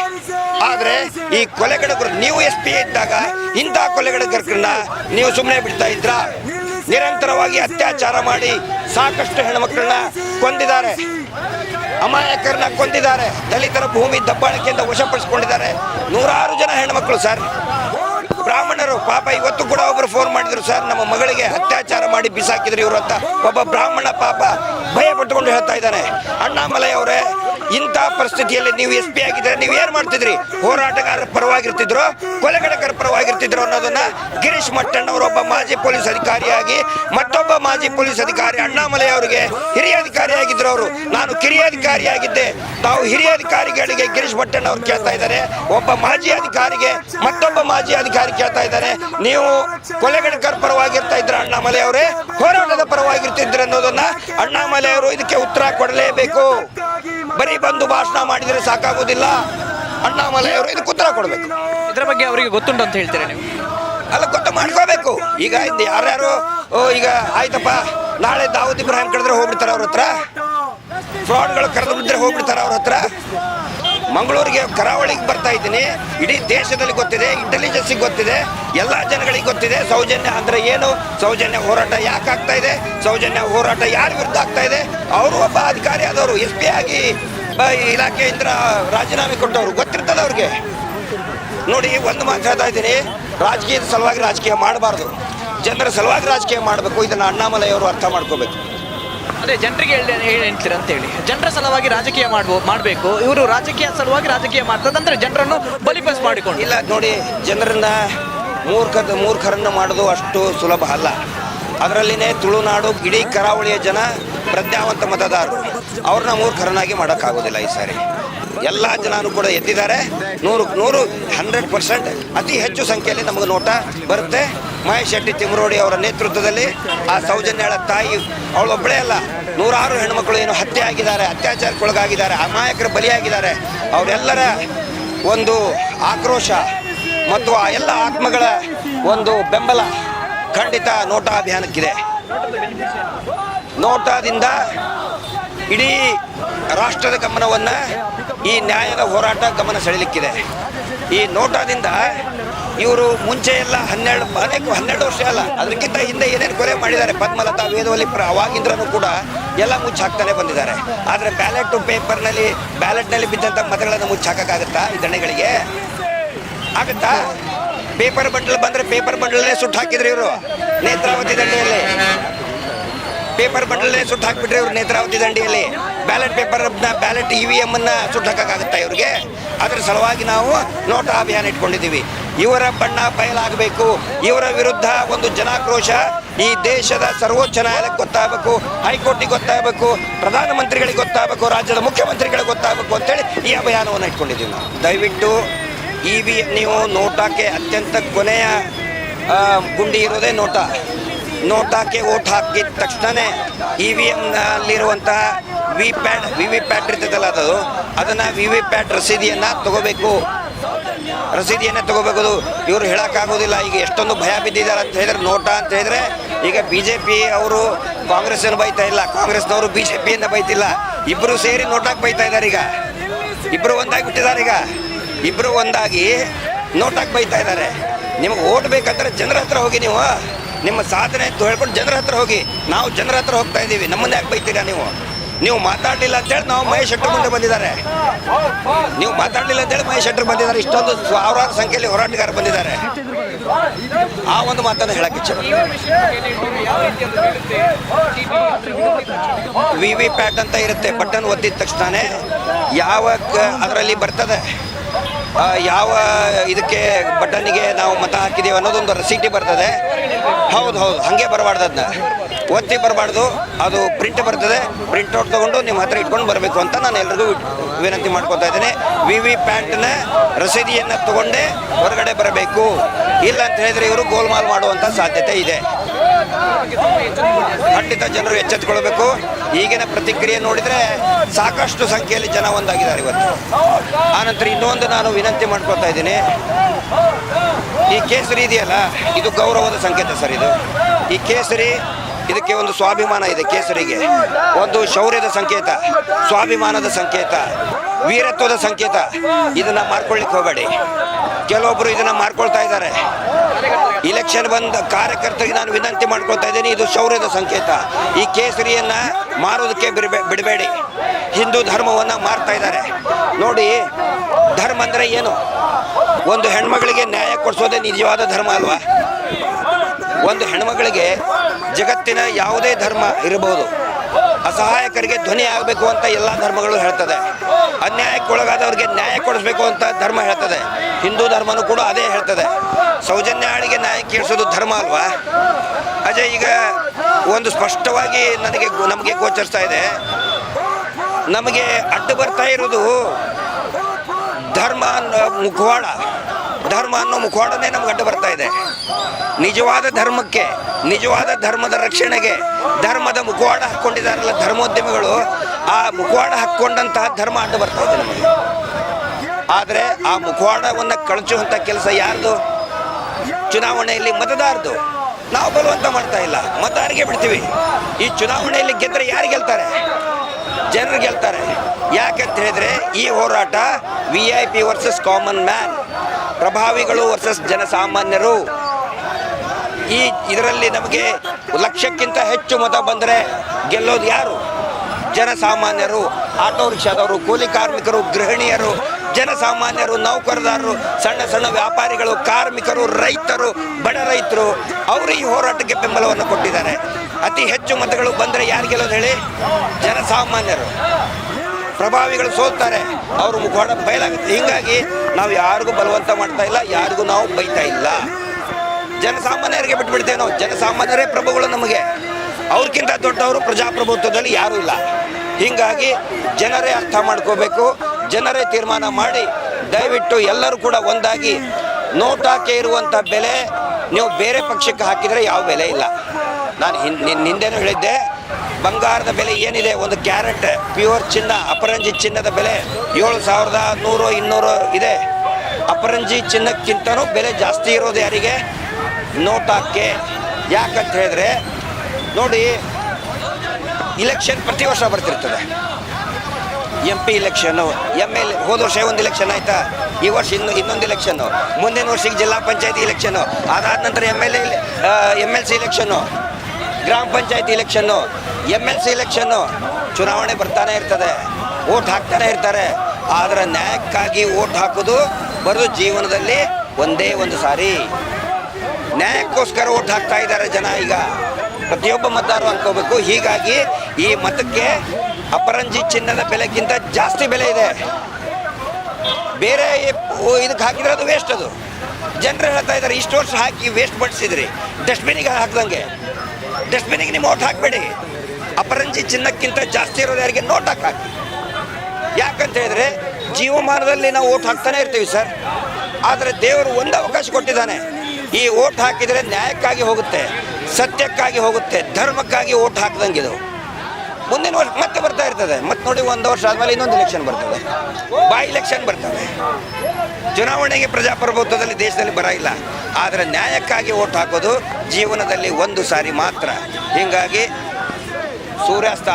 ಆದ್ರೆ ಈ ಕೊಲೆಗಡಗರು ನೀವು ಎಸ್ ಪಿ ಇದ್ದಾಗ ಇಂತಹ ಕೊಲೆಗಡಕರನ್ನ ನೀವು ಸುಮ್ಮನೆ ಬಿಡ್ತಾ ಇದ್ರಾ? ನಿರಂತರವಾಗಿ ಅತ್ಯಾಚಾರ ಮಾಡಿ ಸಾಕಷ್ಟು ಹೆಣ್ಮಕ್ಳನ್ನ ಕೊಂದಿದ್ದಾರೆ. ಅಮಾಯಕರನ್ನ ಕೊಂದಿದ್ದಾರೆ. ದಲಿತರ ಭೂಮಿ ದಬ್ಬಾಳಿಕೆಯಿಂದ ವಶಪಡಿಸಿಕೊಂಡಿದ್ದಾರೆ. ನೂರಾರು ಜನ ಹೆಣ್ಮಕ್ಳು ಸರ್. ಬ್ರಾಹ್ಮಣರು, ಪಾಪ ಇವತ್ತು ಕೂಡ ಒಬ್ರು ಫೋನ್ ಮಾಡಿದ್ರು ಸರ್, ನಮ್ಮ ಮಗಳಿಗೆ ಅತ್ಯಾಚಾರ ಮಾಡಿ ಬಿಸಾಕಿದ್ರು ಇವರು ಅಂತ. ಒಬ್ಬ ಬ್ರಾಹ್ಮಣ ಪಾಪ ಭಯ ಪಟ್ಟುಕೊಂಡು ಹೇಳ್ತಾ ಇದ್ದಾನೆ. ಅಣ್ಣಾಮಲೈ ಅವರೇ ಇಂಥ ಪರಿಸ್ಥಿತಿಯಲ್ಲಿ ನೀವು ಎಸ್ ಪಿ ಆಗಿದ್ರೆ ನೀವು ಏನ್ ಮಾಡ್ತಿದ್ರಿ? ಹೋರಾಟಗಾರರ ಪರವಾಗಿರ್ತಿದ್ರು ಕೊಲೆಗಡಕರ ಪರವಾಗಿರ್ತಿದ್ರು ಅನ್ನೋದನ್ನ ಗಿರೀಶ್ ಮಟ್ಟಣ್ಣ ಒಬ್ಬ ಮಾಜಿ ಪೊಲೀಸ್ ಅಧಿಕಾರಿಯಾಗಿ, ಮತ್ತೊಬ್ಬ ಮಾಜಿ ಪೊಲೀಸ್ ಅಧಿಕಾರಿ ಅಣ್ಣಾಮಲೈ ಅವರಿಗೆ ಹಿರಿಯ ಅಧಿಕಾರಿಯಾಗಿದ್ರು ಅವರು. ನಾನು ಕಿರಿಯ ಅಧಿಕಾರಿಯಾಗಿದ್ದೆ ತಾವು ಹಿರಿಯ ಅಧಿಕಾರಿಗಳಿಗೆ ಗಿರೀಶ್ ಮಟ್ಟಣ್ಣ ಅವ್ರು ಕೇಳ್ತಾ ಇದ್ದಾರೆ. ಒಬ್ಬ ಮಾಜಿ ಅಧಿಕಾರಿಗೆ ಮತ್ತೊಬ್ಬ ಮಾಜಿ ಅಧಿಕಾರಿ ಕೇಳ್ತಾ ಇದ್ದಾರೆ. ನೀವು ಕೊಲೆಗಡಕರ ಪರವಾಗಿರ್ತಾ ಇದ್ರ ಅಣ್ಣಾಮಲೈ ಅವರೇ? ಹೋರಾಟದ ಪರವಾಗಿರ್ತಿದ್ರು ಅನ್ನೋದನ್ನ ಅಣ್ಣಾಮಲೈ ಅವರು ಇದಕ್ಕೆ ಉತ್ತರ ಕೊಡಲೇಬೇಕು. ಬರೀ ಬಂದು ಭಾಷಣ ಮಾಡಿದರೆ ಸಾಕಾಗೋದಿಲ್ಲ. ಅಣ್ಣಾಮಲೈ ಅವರು ಇದಕ್ಕೆ ಉತ್ತರ ಕೊಡಬೇಕು. ಇದರ ಬಗ್ಗೆ ಅವರಿಗೆ ಗೊತ್ತುಂಟು ಅಂತ ಹೇಳ್ತೀರಾ ನೀವು? ಅಲ್ಲ ಗೊತ್ತು ಮಾಡ್ಕೋಬೇಕು. ಈಗ ಇಂದ ಯಾರ್ಯಾರು ಓ ಈಗ ಆಯ್ತಪ್ಪ. ನಾಳೆ ದಾವೂದ್ ಇಬ್ರಾಹಿಂ ಕರೆದ್ರೆ ಹೋಗ್ಬಿಡ್ತಾರೆ ಅವ್ರ ಹತ್ರ. ಫ್ರಾಡ್ಗಳು ಕರೆದು ಬಿಟ್ಟರೆ ಹೋಗ್ಬಿಡ್ತಾರೆ ಅವ್ರ ಹತ್ರ. ಮಂಗಳೂರಿಗೆ ಕರಾವಳಿಗೆ ಬರ್ತಾ ಇದ್ದೀನಿ. ಇಡೀ ದೇಶದಲ್ಲಿ ಗೊತ್ತಿದೆ ಇಂಟೆಲಿಜೆನ್ಸಿಗೆ ಗೊತ್ತಿದೆ, ಎಲ್ಲ ಜನಗಳಿಗೆ ಗೊತ್ತಿದೆ ಸೌಜನ್ಯ ಅಂದ್ರೆ ಏನು? ಸೌಜನ್ಯ ಹೋರಾಟ ಯಾಕೆ ಆಗ್ತಾ ಇದೆ? ಸೌಜನ್ಯ ಹೋರಾಟ ಯಾರ ವಿರುದ್ಧ ಆಗ್ತಾ ಇದೆ? ಅವರು ಒಬ್ಬ ಅಧಿಕಾರಿ ಆದವರು, ಎಸ್ ಪಿ ಆಗಿ ಇಲಾಖೆಯಿಂದ ರಾಜೀನಾಮೆ ಕೊಟ್ಟವರು, ಗೊತ್ತಿರ್ತದೆ ಅವ್ರಿಗೆ? ನೋಡಿ, ಒಂದು ಮಾತು ಹೇಳ್ತಾ ಇದ್ದೀನಿ. ರಾಜಕೀಯದ ಸಲುವಾಗಿ ರಾಜಕೀಯ ಮಾಡಬಾರ್ದು. ಜನರ ಸಲುವಾಗಿ ರಾಜಕೀಯ ಮಾಡಬೇಕು. ಇದನ್ನು ಅಣ್ಣಾಮಲೈ ಅವರು ಅರ್ಥ ಮಾಡ್ಕೋಬೇಕು. ಅದೇ ಜನರಿಗೆ ಹೇಳ್ತೀರಾ ಅಂತ ಹೇಳಿ. ಜನರ ಸಲುವಾಗಿ ರಾಜಕೀಯ ಮಾಡ್ಬೋ ಮಾಡಬೇಕು. ಇವರು ರಾಜಕೀಯ ಸಲುವಾಗಿ ರಾಜಕೀಯ ಮಾಡ್ತದೆ ಅಂದ್ರೆ ಜನರನ್ನು ಬಲಿಪಸ್ ಮಾಡಿಕೊಂಡು. ಇಲ್ಲ, ನೋಡಿ ಜನರನ್ನ ಮೂರ್ಖ ಮೂರ್ಖರನ್ನು ಮಾಡೋದು ಅಷ್ಟು ಸುಲಭ ಅಲ್ಲ. ಅದರಲ್ಲಿನೇ ತುಳುನಾಡು, ಇಡೀ ಕರಾವಳಿಯ ಜನ ಪ್ರಜ್ಞಾವಂತ ಮತದಾರರು. ಅವ್ರನ್ನ ಮೂರ್ಖರನ್ನಾಗಿ ಮಾಡೋಕ್ಕಾಗೋದಿಲ್ಲ ಈ ಸಾರಿ. ಎಲ್ಲ ಜನರು ಕೂಡ ಎದ್ದಿದ್ದಾರೆ. ನೂರು ನೂರು ಹಂಡ್ರೆಡ್ ಪರ್ಸೆಂಟ್ ಅತಿ ಹೆಚ್ಚು ಸಂಖ್ಯೆಯಲ್ಲಿ ನಮಗೆ ನೋಟ ಬರುತ್ತೆ. ಮಹೇಶ್ ಶೆಟ್ಟಿ ತಿಮರೋಡಿ ಅವರ ನೇತೃತ್ವದಲ್ಲಿ ಆ ಸೌಜನ್ಯಳ ತಾಯಿ ಅವಳೊಬ್ಬಳೇ ಅಲ್ಲ, ನೂರಾರು ಹೆಣ್ಮಕ್ಳು ಏನು ಹತ್ಯೆ ಆಗಿದ್ದಾರೆ, ಅತ್ಯಾಚಾರಕ್ಕೊಳಗಾಗಿದ್ದಾರೆ, ಅಮಾಯಕರು ಬಲಿಯಾಗಿದ್ದಾರೆ. ಅವರೆಲ್ಲರ ಒಂದು ಆಕ್ರೋಶ ಮತ್ತು ಆ ಎಲ್ಲ ಆತ್ಮಗಳ ಒಂದು ಬೆಂಬಲ ಖಂಡಿತ ನೋಟಾ ಅಭಿಯಾನಕ್ಕಿದೆ ನೋಟಾದಿಂದ ಇಡೀ ರಾಷ್ಟ್ರದ ಗಮನವನ್ನು ಈ ನ್ಯಾಯದ ಹೋರಾಟ ಗಮನ ಸೆಳಿಲಿಕ್ಕಿದೆ ಈ ನೋಟಾದಿಂದ ಇವರು ಮುಂಚೆ ಎಲ್ಲ ಹನ್ನೆರಡು, ಅನೇಕ ಹನ್ನೆರಡು ವರ್ಷ ಅಲ್ಲ, ಅದಕ್ಕಿಂತ ಹಿಂದೆ ಏನೇನು ಕೊಲೆ ಮಾಡಿದ್ದಾರೆ, ಪದ್ಮಲತಾ ವೇದವಲ್ಲಿ ಪ್ರ ಅವಾಗಿಂದ್ರೂ ಕೂಡ ಎಲ್ಲ ಮುಚ್ಚಿ ಹಾಕ್ತಾನೆ ಬಂದಿದ್ದಾರೆ. ಆದರೆ ಬ್ಯಾಲೆಟ್ ಪೇಪರ್ನಲ್ಲಿ, ಬ್ಯಾಲೆಟ್ನಲ್ಲಿ ಬಿದ್ದಂಥ ಮತಗಳನ್ನು ಮುಚ್ಚಿ ಹಾಕೋಕ್ಕಾಗತ್ತಾ ಈ ದಣೆಗಳಿಗೆ? ಆಗುತ್ತಾ? ಪೇಪರ್ ಬಂಡಲ್ ಬಂದರೆ ಪೇಪರ್ ಬಂಡಲ್ನೇ ಸುಟ್ಟು ಹಾಕಿದ್ರು ಇವರು, ನೇತ್ರಾವತಿ ದಂಡೆಯಲ್ಲಿ. ಪೇಪರ್ ಬಂಡಲ್ನೇ ಸುಟ್ಟು ಹಾಕ್ಬಿಟ್ರೆ ಇವರು Netravati ದಂಡಿಯಲ್ಲಿ. Ballot paper ballot E V M ಅನ್ನ ಸುಟ್ಟು ಹಾಕಕ್ಕಾಗುತ್ತಾ ಇವ್ರಿಗೆ? ಅದರ ಸಲುವಾಗಿ ನಾವು ನೋಟ ಅಭಿಯಾನ ಇಟ್ಕೊಂಡಿದ್ದೀವಿ. ಇವರ ಬಣ್ಣ ಬಯಲಾಗಬೇಕು. ಇವರ ವಿರುದ್ಧ ಒಂದು ಜನಾಕ್ರೋಶ ಈ ದೇಶದ ಸರ್ವೋಚ್ಚ ನ್ಯಾಯಾಲಯಕ್ಕೆ ಗೊತ್ತಾಗಬೇಕು, ಹೈಕೋರ್ಟಿಗೆ ಗೊತ್ತಾಗಬೇಕು, ಪ್ರಧಾನಮಂತ್ರಿಗಳಿಗೆ ಗೊತ್ತಾಗಬೇಕು, ರಾಜ್ಯದ ಮುಖ್ಯಮಂತ್ರಿಗಳಿಗೆ ಗೊತ್ತಾಗಬೇಕು ಅಂತೇಳಿ ಈ ಅಭಿಯಾನವನ್ನು ಇಟ್ಕೊಂಡಿದ್ದೀವಿ ನಾವು. ದಯವಿಟ್ಟು ಇ ವಿ ನೀವು ನೋಟಾಕ್ಕೆ ಅತ್ಯಂತ ಕೊನೆಯ ಗುಂಡಿ ಇರೋದೇ ನೋಟ. ನೋಟಾಕ್ಕೆ ಓಟ್ ಹಾಕಿದ ತಕ್ಷಣವೇ E V ಎಮ್ನಲ್ಲಿರುವಂತಹ V PAT V V PAT ಇರ್ತೈತಲ್ಲ ಅದು? ಅದನ್ನು ವಿ ವಿ ಪ್ಯಾಟ್ ರಸೀದಿಯನ್ನು ತಗೋಬೇಕು. ರಸೀದಿಯನ್ನು ತಗೋಬೇಕು ಅದು ಇವರು ಹೇಳೋಕ್ಕಾಗೋದಿಲ್ಲ. ಈಗ ಎಷ್ಟೊಂದು ಭಯ ಬಿದ್ದಿದ್ದಾರೆ ಅಂತ ಹೇಳಿದ್ರೆ ನೋಟ ಅಂತ ಹೇಳಿದ್ರೆ ಈಗ ಬಿ ಜೆ ಪಿ ಅವರು ಕಾಂಗ್ರೆಸ್ಸನ್ನು ಬೈತಾ ಇಲ್ಲ. ಕಾಂಗ್ರೆಸ್ನವರು ಬಿ ಜೆ ಪಿಯಿಂದ ಬೈತಿಲ್ಲ. ಇಬ್ಬರು ಸೇರಿ ನೋಟಾಕ್ ಬೈತಾ ಇದ್ದಾರೆ ಈಗ. ಇಬ್ಬರು ಒಂದಾಗಿ ಬಿಟ್ಟಿದ್ದಾರೆ ಈಗ. ಇಬ್ಬರು ಒಂದಾಗಿ ನೋಟಾಕ್ ಬೈತಾ ಇದ್ದಾರೆ. ನಿಮಗೆ ಓಟ್ ಬೇಕಂದ್ರೆ ಜನರ ಹತ್ರ ಹೋಗಿ ನೀವು. ನಿಮ್ಮ ಸಾಧನೆ ಅಂತ ಹೇಳ್ಕೊಂಡು ಜನರ ಹತ್ರ ಹೋಗಿ. ನಾವು ಜನರ ಹತ್ರ ಹೋಗ್ತಾ ಇದ್ದೀವಿ. ನಮ್ಮನ್ನ ಯಾಕೆ ಬೈತೀರಾ ನೀವು? ನೀವು ಮಾತಾಡಲಿಲ್ಲ ಅಂತೇಳಿ ನಾವು ಮಹೇಶ್ ಶೆಟ್ಟರ್ ಮುಂದೆ ಬಂದಿದ್ದಾರೆ. ನೀವು ಮಾತಾಡಲಿಲ್ಲ ಅಂತೇಳಿ ಮಹೇಶ್ ಶೆಟ್ಟರ್ ಬಂದಿದ್ದಾರೆ. ಇಷ್ಟೊಂದು ಸಾವಿರಾರು ಸಂಖ್ಯೆಯಲ್ಲಿ ಹೋರಾಟಗಾರ ಬಂದಿದ್ದಾರೆ. ಆ ಒಂದು ಮಾತನ್ನು ಹೇಳಕ್ಕೆ ಇಚ್ಛೆ ವಿ ವಿ ಪ್ಯಾಟ್ ಅಂತ ಇರುತ್ತೆ. ಬಟನ್ ಒತ್ತಿದ ತಕ್ಷಣ ಯಾವ ಅದರಲ್ಲಿ ಬರ್ತದೆ. ಯಾವ ಇದಕ್ಕೆ ಬಟನ್ಗೆ ನಾವು ಮತ ಹಾಕಿದ್ದೀವಿ ಅನ್ನೋದೊಂದು ರಸೀಟಿ ಬರ್ತದೆ. ಹೌದು ಹೌದು. ಹಾಗೆ ಬರಬಾರ್ದು ಅದನ್ನ ಒತ್ತಿ ಬರಬಾರ್ದು. ಅದು ಪ್ರಿಂಟ್ ಬರ್ತದೆ. ಪ್ರಿಂಟ್ ಔಟ್ ತೊಗೊಂಡು ನಿಮ್ಮ ಹತ್ರ ಇಟ್ಕೊಂಡು ಬರಬೇಕು ಅಂತ ನಾನು ಎಲ್ರಿಗೂ ವಿನಂತಿ ಮಾಡ್ಕೊತಾ ಇದ್ದೀನಿ. ವಿ ವಿ ಪ್ಯಾಂಟ್ನ ರಸೀದಿಯನ್ನು ತಗೊಂಡೇ ಹೊರಗಡೆ ಬರಬೇಕು. ಇಲ್ಲ ಅಂತ ಹೇಳಿದ್ರೆ ಇವರು ಗೋಲ್ಮಾಲ್ ಮಾಡುವಂಥ ಸಾಧ್ಯತೆ ಇದೆ. ಖಂಡಿತ ಜನರು ಎಚ್ಚೆತ್ತುಕೊಳ್ಬೇಕು. ಈಗಿನ ಪ್ರತಿಕ್ರಿಯೆ ನೋಡಿದರೆ ಸಾಕಷ್ಟು ಸಂಖ್ಯೆಯಲ್ಲಿ ಜನ ಒಂದಾಗಿದ್ದಾರೆ ಇವತ್ತು. ಆನಂತರ ಇನ್ನೊಂದು ನಾನು ವಿನಂತಿ ಮಾಡ್ಕೊತಾ ಇದ್ದೀನಿ. ಈ ಕೇಸರಿ ಇದೆಯಲ್ಲ, ಇದು ಗೌರವದ ಸಂಕೇತ ಸರ್ ಇದು. ಈ ಕೇಸರಿ ಇದಕ್ಕೆ ಒಂದು ಸ್ವಾಭಿಮಾನ ಇದೆ ಕೇಸರಿಗೆ. ಒಂದು ಶೌರ್ಯದ ಸಂಕೇತ, ಸ್ವಾಭಿಮಾನದ ಸಂಕೇತ, ವೀರತ್ವದ ಸಂಕೇತ. ಇದನ್ನ ಮಾರ್ಕೊಳ್ಳಿಕ್ಕೆ ಹೋಗಬೇಡಿ. ಕೆಲವೊಬ್ಬರು ಇದನ್ನ ಮಾರ್ಕೊಳ್ತಾ ಇದ್ದಾರೆ. ಇಲೆಕ್ಷನ್ ಬಂದ ಕಾರ್ಯಕರ್ತರಿಗೆ ನಾನು ವಿನಂತಿ ಮಾಡ್ಕೊಳ್ತಾ ಇದ್ದೀನಿ, ಇದು ಶೌರ್ಯದ ಸಂಕೇತ. ಈ ಕೇಸರಿಯನ್ನ ಮಾರೋದಕ್ಕೆ ಬಿಡಬೇ, ಬಿಡಬೇಡಿ. ಹಿಂದೂ ಧರ್ಮವನ್ನ ಮಾರ್ತಾ ಇದ್ದಾರೆ. ನೋಡಿ, ಧರ್ಮ ಅಂದ್ರೆ ಏನು? ಒಂದು ಹೆಣ್ಮಗಳಿಗೆ ನ್ಯಾಯ ಕೊಡಿಸೋದೇ ನಿಜವಾದ ಧರ್ಮ ಅಲ್ವಾ? ಒಂದು ಹೆಣ್ಮಗಳಿಗೆ ಜಗತ್ತಿನ ಯಾವುದೇ ಧರ್ಮ ಇರಬಹುದು. ಅಸಹಾಯಕರಿಗೆ ಧ್ವನಿ ಆಗಬೇಕು ಅಂತ ಎಲ್ಲ ಧರ್ಮಗಳು ಹೇಳ್ತದೆ. ಅನ್ಯಾಯಕ್ಕೊಳಗಾದವರಿಗೆ ನ್ಯಾಯ ಕೊಡಿಸ್ಬೇಕು ಅಂತ ಧರ್ಮ ಹೇಳ್ತದೆ. ಹಿಂದೂ ಧರ್ಮನೂ ಕೂಡ ಅದೇ ಹೇಳ್ತದೆ. ಸೌಜನ್ಯಾಳಿಗೆ ನ್ಯಾಯ ಕೇಳಿಸೋದು ಧರ್ಮ ಅಲ್ವಾ? ಅಜಯ್, ಈಗ ಒಂದು ಸ್ಪಷ್ಟವಾಗಿ ನನಗೆ ನಮಗೆ ಗೋಚರಿಸ್ತಾ ಇದೆ. ನಮಗೆ ಅಡ್ಡು ಬರ್ತಾ ಇರೋದು ಧರ್ಮ ಮುಖವಾಡ. ಧರ್ಮ ಅನ್ನೋ ಮುಖವಾಡನೇ ನಮ್ಗೆ ಕಂಡು ಬರ್ತಾ ಇದೆ. ನಿಜವಾದ ಧರ್ಮಕ್ಕೆ, ನಿಜವಾದ ಧರ್ಮದ ರಕ್ಷಣೆಗೆ ಧರ್ಮದ ಮುಖವಾಡ ಹಾಕ್ಕೊಂಡಿದ್ದಾರಲ್ಲ ಧರ್ಮೋದ್ಯಮಿಗಳು, ಆ ಮುಖವಾಡ ಹಾಕ್ಕೊಂಡಂತಹ ಧರ್ಮ ಅಡ್ಡ ಬರ್ತಾ ಇದೆ ನಮಗೆ. ಆದರೆ ಆ ಮುಖವಾಡವನ್ನು ಕಳಚುವಂಥ ಕೆಲಸ ಯಾರ್ದು? ಚುನಾವಣೆಯಲ್ಲಿ ಮತದಾರದು. ನಾವು ಬಲವಂತ ಮಾಡ್ತಾ ಇಲ್ಲ. ಮತ ಯಾರಿಗೆ ಬಿಡ್ತೀವಿ. ಈ ಚುನಾವಣೆಯಲ್ಲಿ ಗೆದ್ದರೆ ಯಾರು ಗೆಲ್ತಾರೆ? ಜನರು ಗೆಲ್ತಾರೆ. ಯಾಕಂತ ಹೇಳಿದ್ರೆ ಈ ಹೋರಾಟ V I P versus common man ಪ್ರಭಾವಿಗಳು versus ಜನಸಾಮಾನ್ಯರು. ಈ ಇದರಲ್ಲಿ ನಮಗೆ ಲಕ್ಷಕ್ಕಿಂತ ಹೆಚ್ಚು ಮತ ಬಂದರೆ ಗೆಲ್ಲೋದು ಯಾರು? ಜನಸಾಮಾನ್ಯರು. ಆಟೋ ರಿಕ್ಷಾದವರು, ಕೂಲಿ ಕಾರ್ಮಿಕರು, ಗೃಹಿಣಿಯರು, ಜನಸಾಮಾನ್ಯರು, ನೌಕರದಾರರು, ಸಣ್ಣ ಸಣ್ಣ ವ್ಯಾಪಾರಿಗಳು, ಕಾರ್ಮಿಕರು, ರೈತರು, ಬಡ ರೈತರು, ಅವರು ಈ ಹೋರಾಟಕ್ಕೆ ಬೆಂಬಲವನ್ನು ಕೊಟ್ಟಿದ್ದಾರೆ. ಅತಿ ಹೆಚ್ಚು ಮತಗಳು ಬಂದರೆ ಯಾರು ಗೆಲ್ಲೋದು ಹೇಳಿ? ಜನಸಾಮಾನ್ಯರು. ಪ್ರಭಾವಿಗಳು ಸೋಲ್ತಾರೆ ಅವರು ಮುಖವಾಡ ಬಯಲಾಗುತ್ತೆ. ಹೀಗಾಗಿ ನಾವು ಯಾರಿಗೂ ಬಲವಂತ ಮಾಡ್ತಾ ಇಲ್ಲ, ಯಾರಿಗೂ ನಾವು ಬೈತಾ ಇಲ್ಲ. ಜನಸಾಮಾನ್ಯರಿಗೆ ಬಿಟ್ಬಿಡ್ತೇವೆ ನಾವು. ಜನಸಾಮಾನ್ಯರೇ ಪ್ರಭುಗಳು ನಮಗೆ. ಅವ್ರಿಗಿಂತ ದೊಡ್ಡವರು ಪ್ರಜಾಪ್ರಭುತ್ವದಲ್ಲಿ ಯಾರೂ ಇಲ್ಲ. ಹೀಗಾಗಿ ಜನರೇ ಅರ್ಥ ಮಾಡ್ಕೋಬೇಕು. ಜನರೇ ತೀರ್ಮಾನ ಮಾಡಿ ದಯವಿಟ್ಟು ಎಲ್ಲರೂ ಕೂಡ ಒಂದಾಗಿ ನೋಟಾಕೆ ಇರುವಂಥ ಬೆಲೆ ನೀವು ಬೇರೆ ಪಕ್ಷಕ್ಕೆ ಹಾಕಿದರೆ ಯಾವ ಬೆಲೆ ಇಲ್ಲ. ನಾನು ಹಿಂದೆ ಹಿಂದೆನೂ ಹೇಳಿದ್ದೆ. ಬಂಗಾರದ ಬೆಲೆ ಏನಿದೆ? ಒಂದು ಕ್ಯಾರೆಟ್ ಪ್ಯೂರ್ ಚಿನ್ನ, ಅಪರಂಜಿ ಚಿನ್ನದ ಬೆಲೆ ಏಳು ಸಾವಿರದ ನೂರು, ಇನ್ನೂರು ಇದೆ. ಅಪರಂಜಿ ಚಿನ್ನಕ್ಕಿಂತನೂ ಬೆಲೆ ಜಾಸ್ತಿ ಇರೋದು ಯಾರಿಗೆ? ನೋಟಾಕ್ಕೆ. ಯಾಕಂತ ಹೇಳಿದ್ರೆ, ನೋಡಿ ಇಲೆಕ್ಷನ್ ಪ್ರತಿ ವರ್ಷ ಬರ್ತಿರ್ತದೆ. M P election M L ಹೋದ ವರ್ಷ ಒಂದು ಇಲೆಕ್ಷನ್ ಆಯಿತಾ? ಈ ವರ್ಷ ಇನ್ನು, ಇನ್ನೊಂದು ಇಲೆಕ್ಷನ್ನು ಮುಂದಿನ ವರ್ಷಕ್ಕೆ ಜಿಲ್ಲಾ ಪಂಚಾಯತಿ ಇಲೆಕ್ಷನ್ನು ಅದಾದ ನಂತರ M L A M L C election ಗ್ರಾಮ ಪಂಚಾಯತಿ election M L C election ಚುನಾವಣೆ ಬರ್ತಾನೆ ಇರ್ತದೆ. ಓಟ್ ಹಾಕ್ತಾನೆ ಇರ್ತಾರೆ. ಆದರೆ ನ್ಯಾಯಕ್ಕಾಗಿ ಓಟ್ ಹಾಕೋದು ಬರೋದು ಜೀವನದಲ್ಲಿ ಒಂದೇ ಒಂದು ಸಾರಿ. ನ್ಯಾಯಕ್ಕೋಸ್ಕರ ಓಟ್ ಹಾಕ್ತಾ ಇದ್ದಾರೆ ಜನ ಈಗ. ಪ್ರತಿಯೊಬ್ಬ ಮತದಾರರು ಅನ್ಕೋಬೇಕು ಹೀಗಾಗಿ ಈ ಮತಕ್ಕೆ ಅಪರಂಜಿ ಚಿನ್ನದ ಬೆಲೆಗಿಂತ ಜಾಸ್ತಿ ಬೆಲೆ ಇದೆ. ಬೇರೆ ಇದಕ್ಕೆ ಹಾಕಿದ್ರೆ ಅದು ವೇಸ್ಟ್ ಅದು. ಜನರು ಹೇಳ್ತಾ ಇದ್ದಾರೆ, ಇಷ್ಟು ವರ್ಷ ಹಾಕಿ ವೇಸ್ಟ್ ಪಡಿಸಿದ್ರಿ ಡಸ್ಟ್ಬಿನಿಗೆ ಹಾಕ್ದಂಗೆ. ಡಸ್ಟ್ಬಿನಿಗೆ ನಿಮ್ಮ ಓಟ್ ಹಾಕಬೇಡಿ. ಅಪರಂಜಿ ಚಿನ್ನಕ್ಕಿಂತ ಜಾಸ್ತಿ ಇರೋದು ಯಾರಿಗೆ ನೋಟ್ ಹಾಕಿ ಯಾಕಂತ ಹೇಳಿದ್ರೆ, ಜೀವಮಾನದಲ್ಲಿ ನಾವು ಓಟ್ ಹಾಕ್ತಾನೆ ಇರ್ತೀವಿ ಸರ್. ಆದರೆ ದೇವರು ಒಂದು ಅವಕಾಶ ಕೊಟ್ಟಿದ್ದಾನೆ. ಈ ಓಟ್ ಹಾಕಿದರೆ ನ್ಯಾಯಕ್ಕಾಗಿ ಹೋಗುತ್ತೆ, ಸತ್ಯಕ್ಕಾಗಿ ಹೋಗುತ್ತೆ, ಧರ್ಮಕ್ಕಾಗಿ ಓಟ್ ಹಾಕ್ದಂಗೆ ಇದು. ಮುಂದಿನ ವರ್ಷ ಮತ್ತೆ ಬರ್ತಾ ಇರ್ತದೆ. ಮತ್ತೆ ನೋಡಿ ಒಂದು ವರ್ಷ ಆದಮೇಲೆ ಇನ್ನೊಂದು ಎಲೆಕ್ಷನ್ ಬರ್ತದೆ. ಬೈ ಎಲೆಕ್ಷನ್ ಬರ್ತವೆ ಚುನಾವಣೆಗೆ ಪ್ರಜಾಪ್ರಭುತ್ವದಲ್ಲಿ ದೇಶದಲ್ಲಿ ಬರ ಇಲ್ಲ. ಆದರೆ ನ್ಯಾಯಕ್ಕಾಗಿ ಓಟ್ ಹಾಕೋದು ಜೀವನದಲ್ಲಿ ಒಂದು ಸಾರಿ ಮಾತ್ರ. ಹೀಗಾಗಿ ಸೂರ್ಯಾಸ್ತ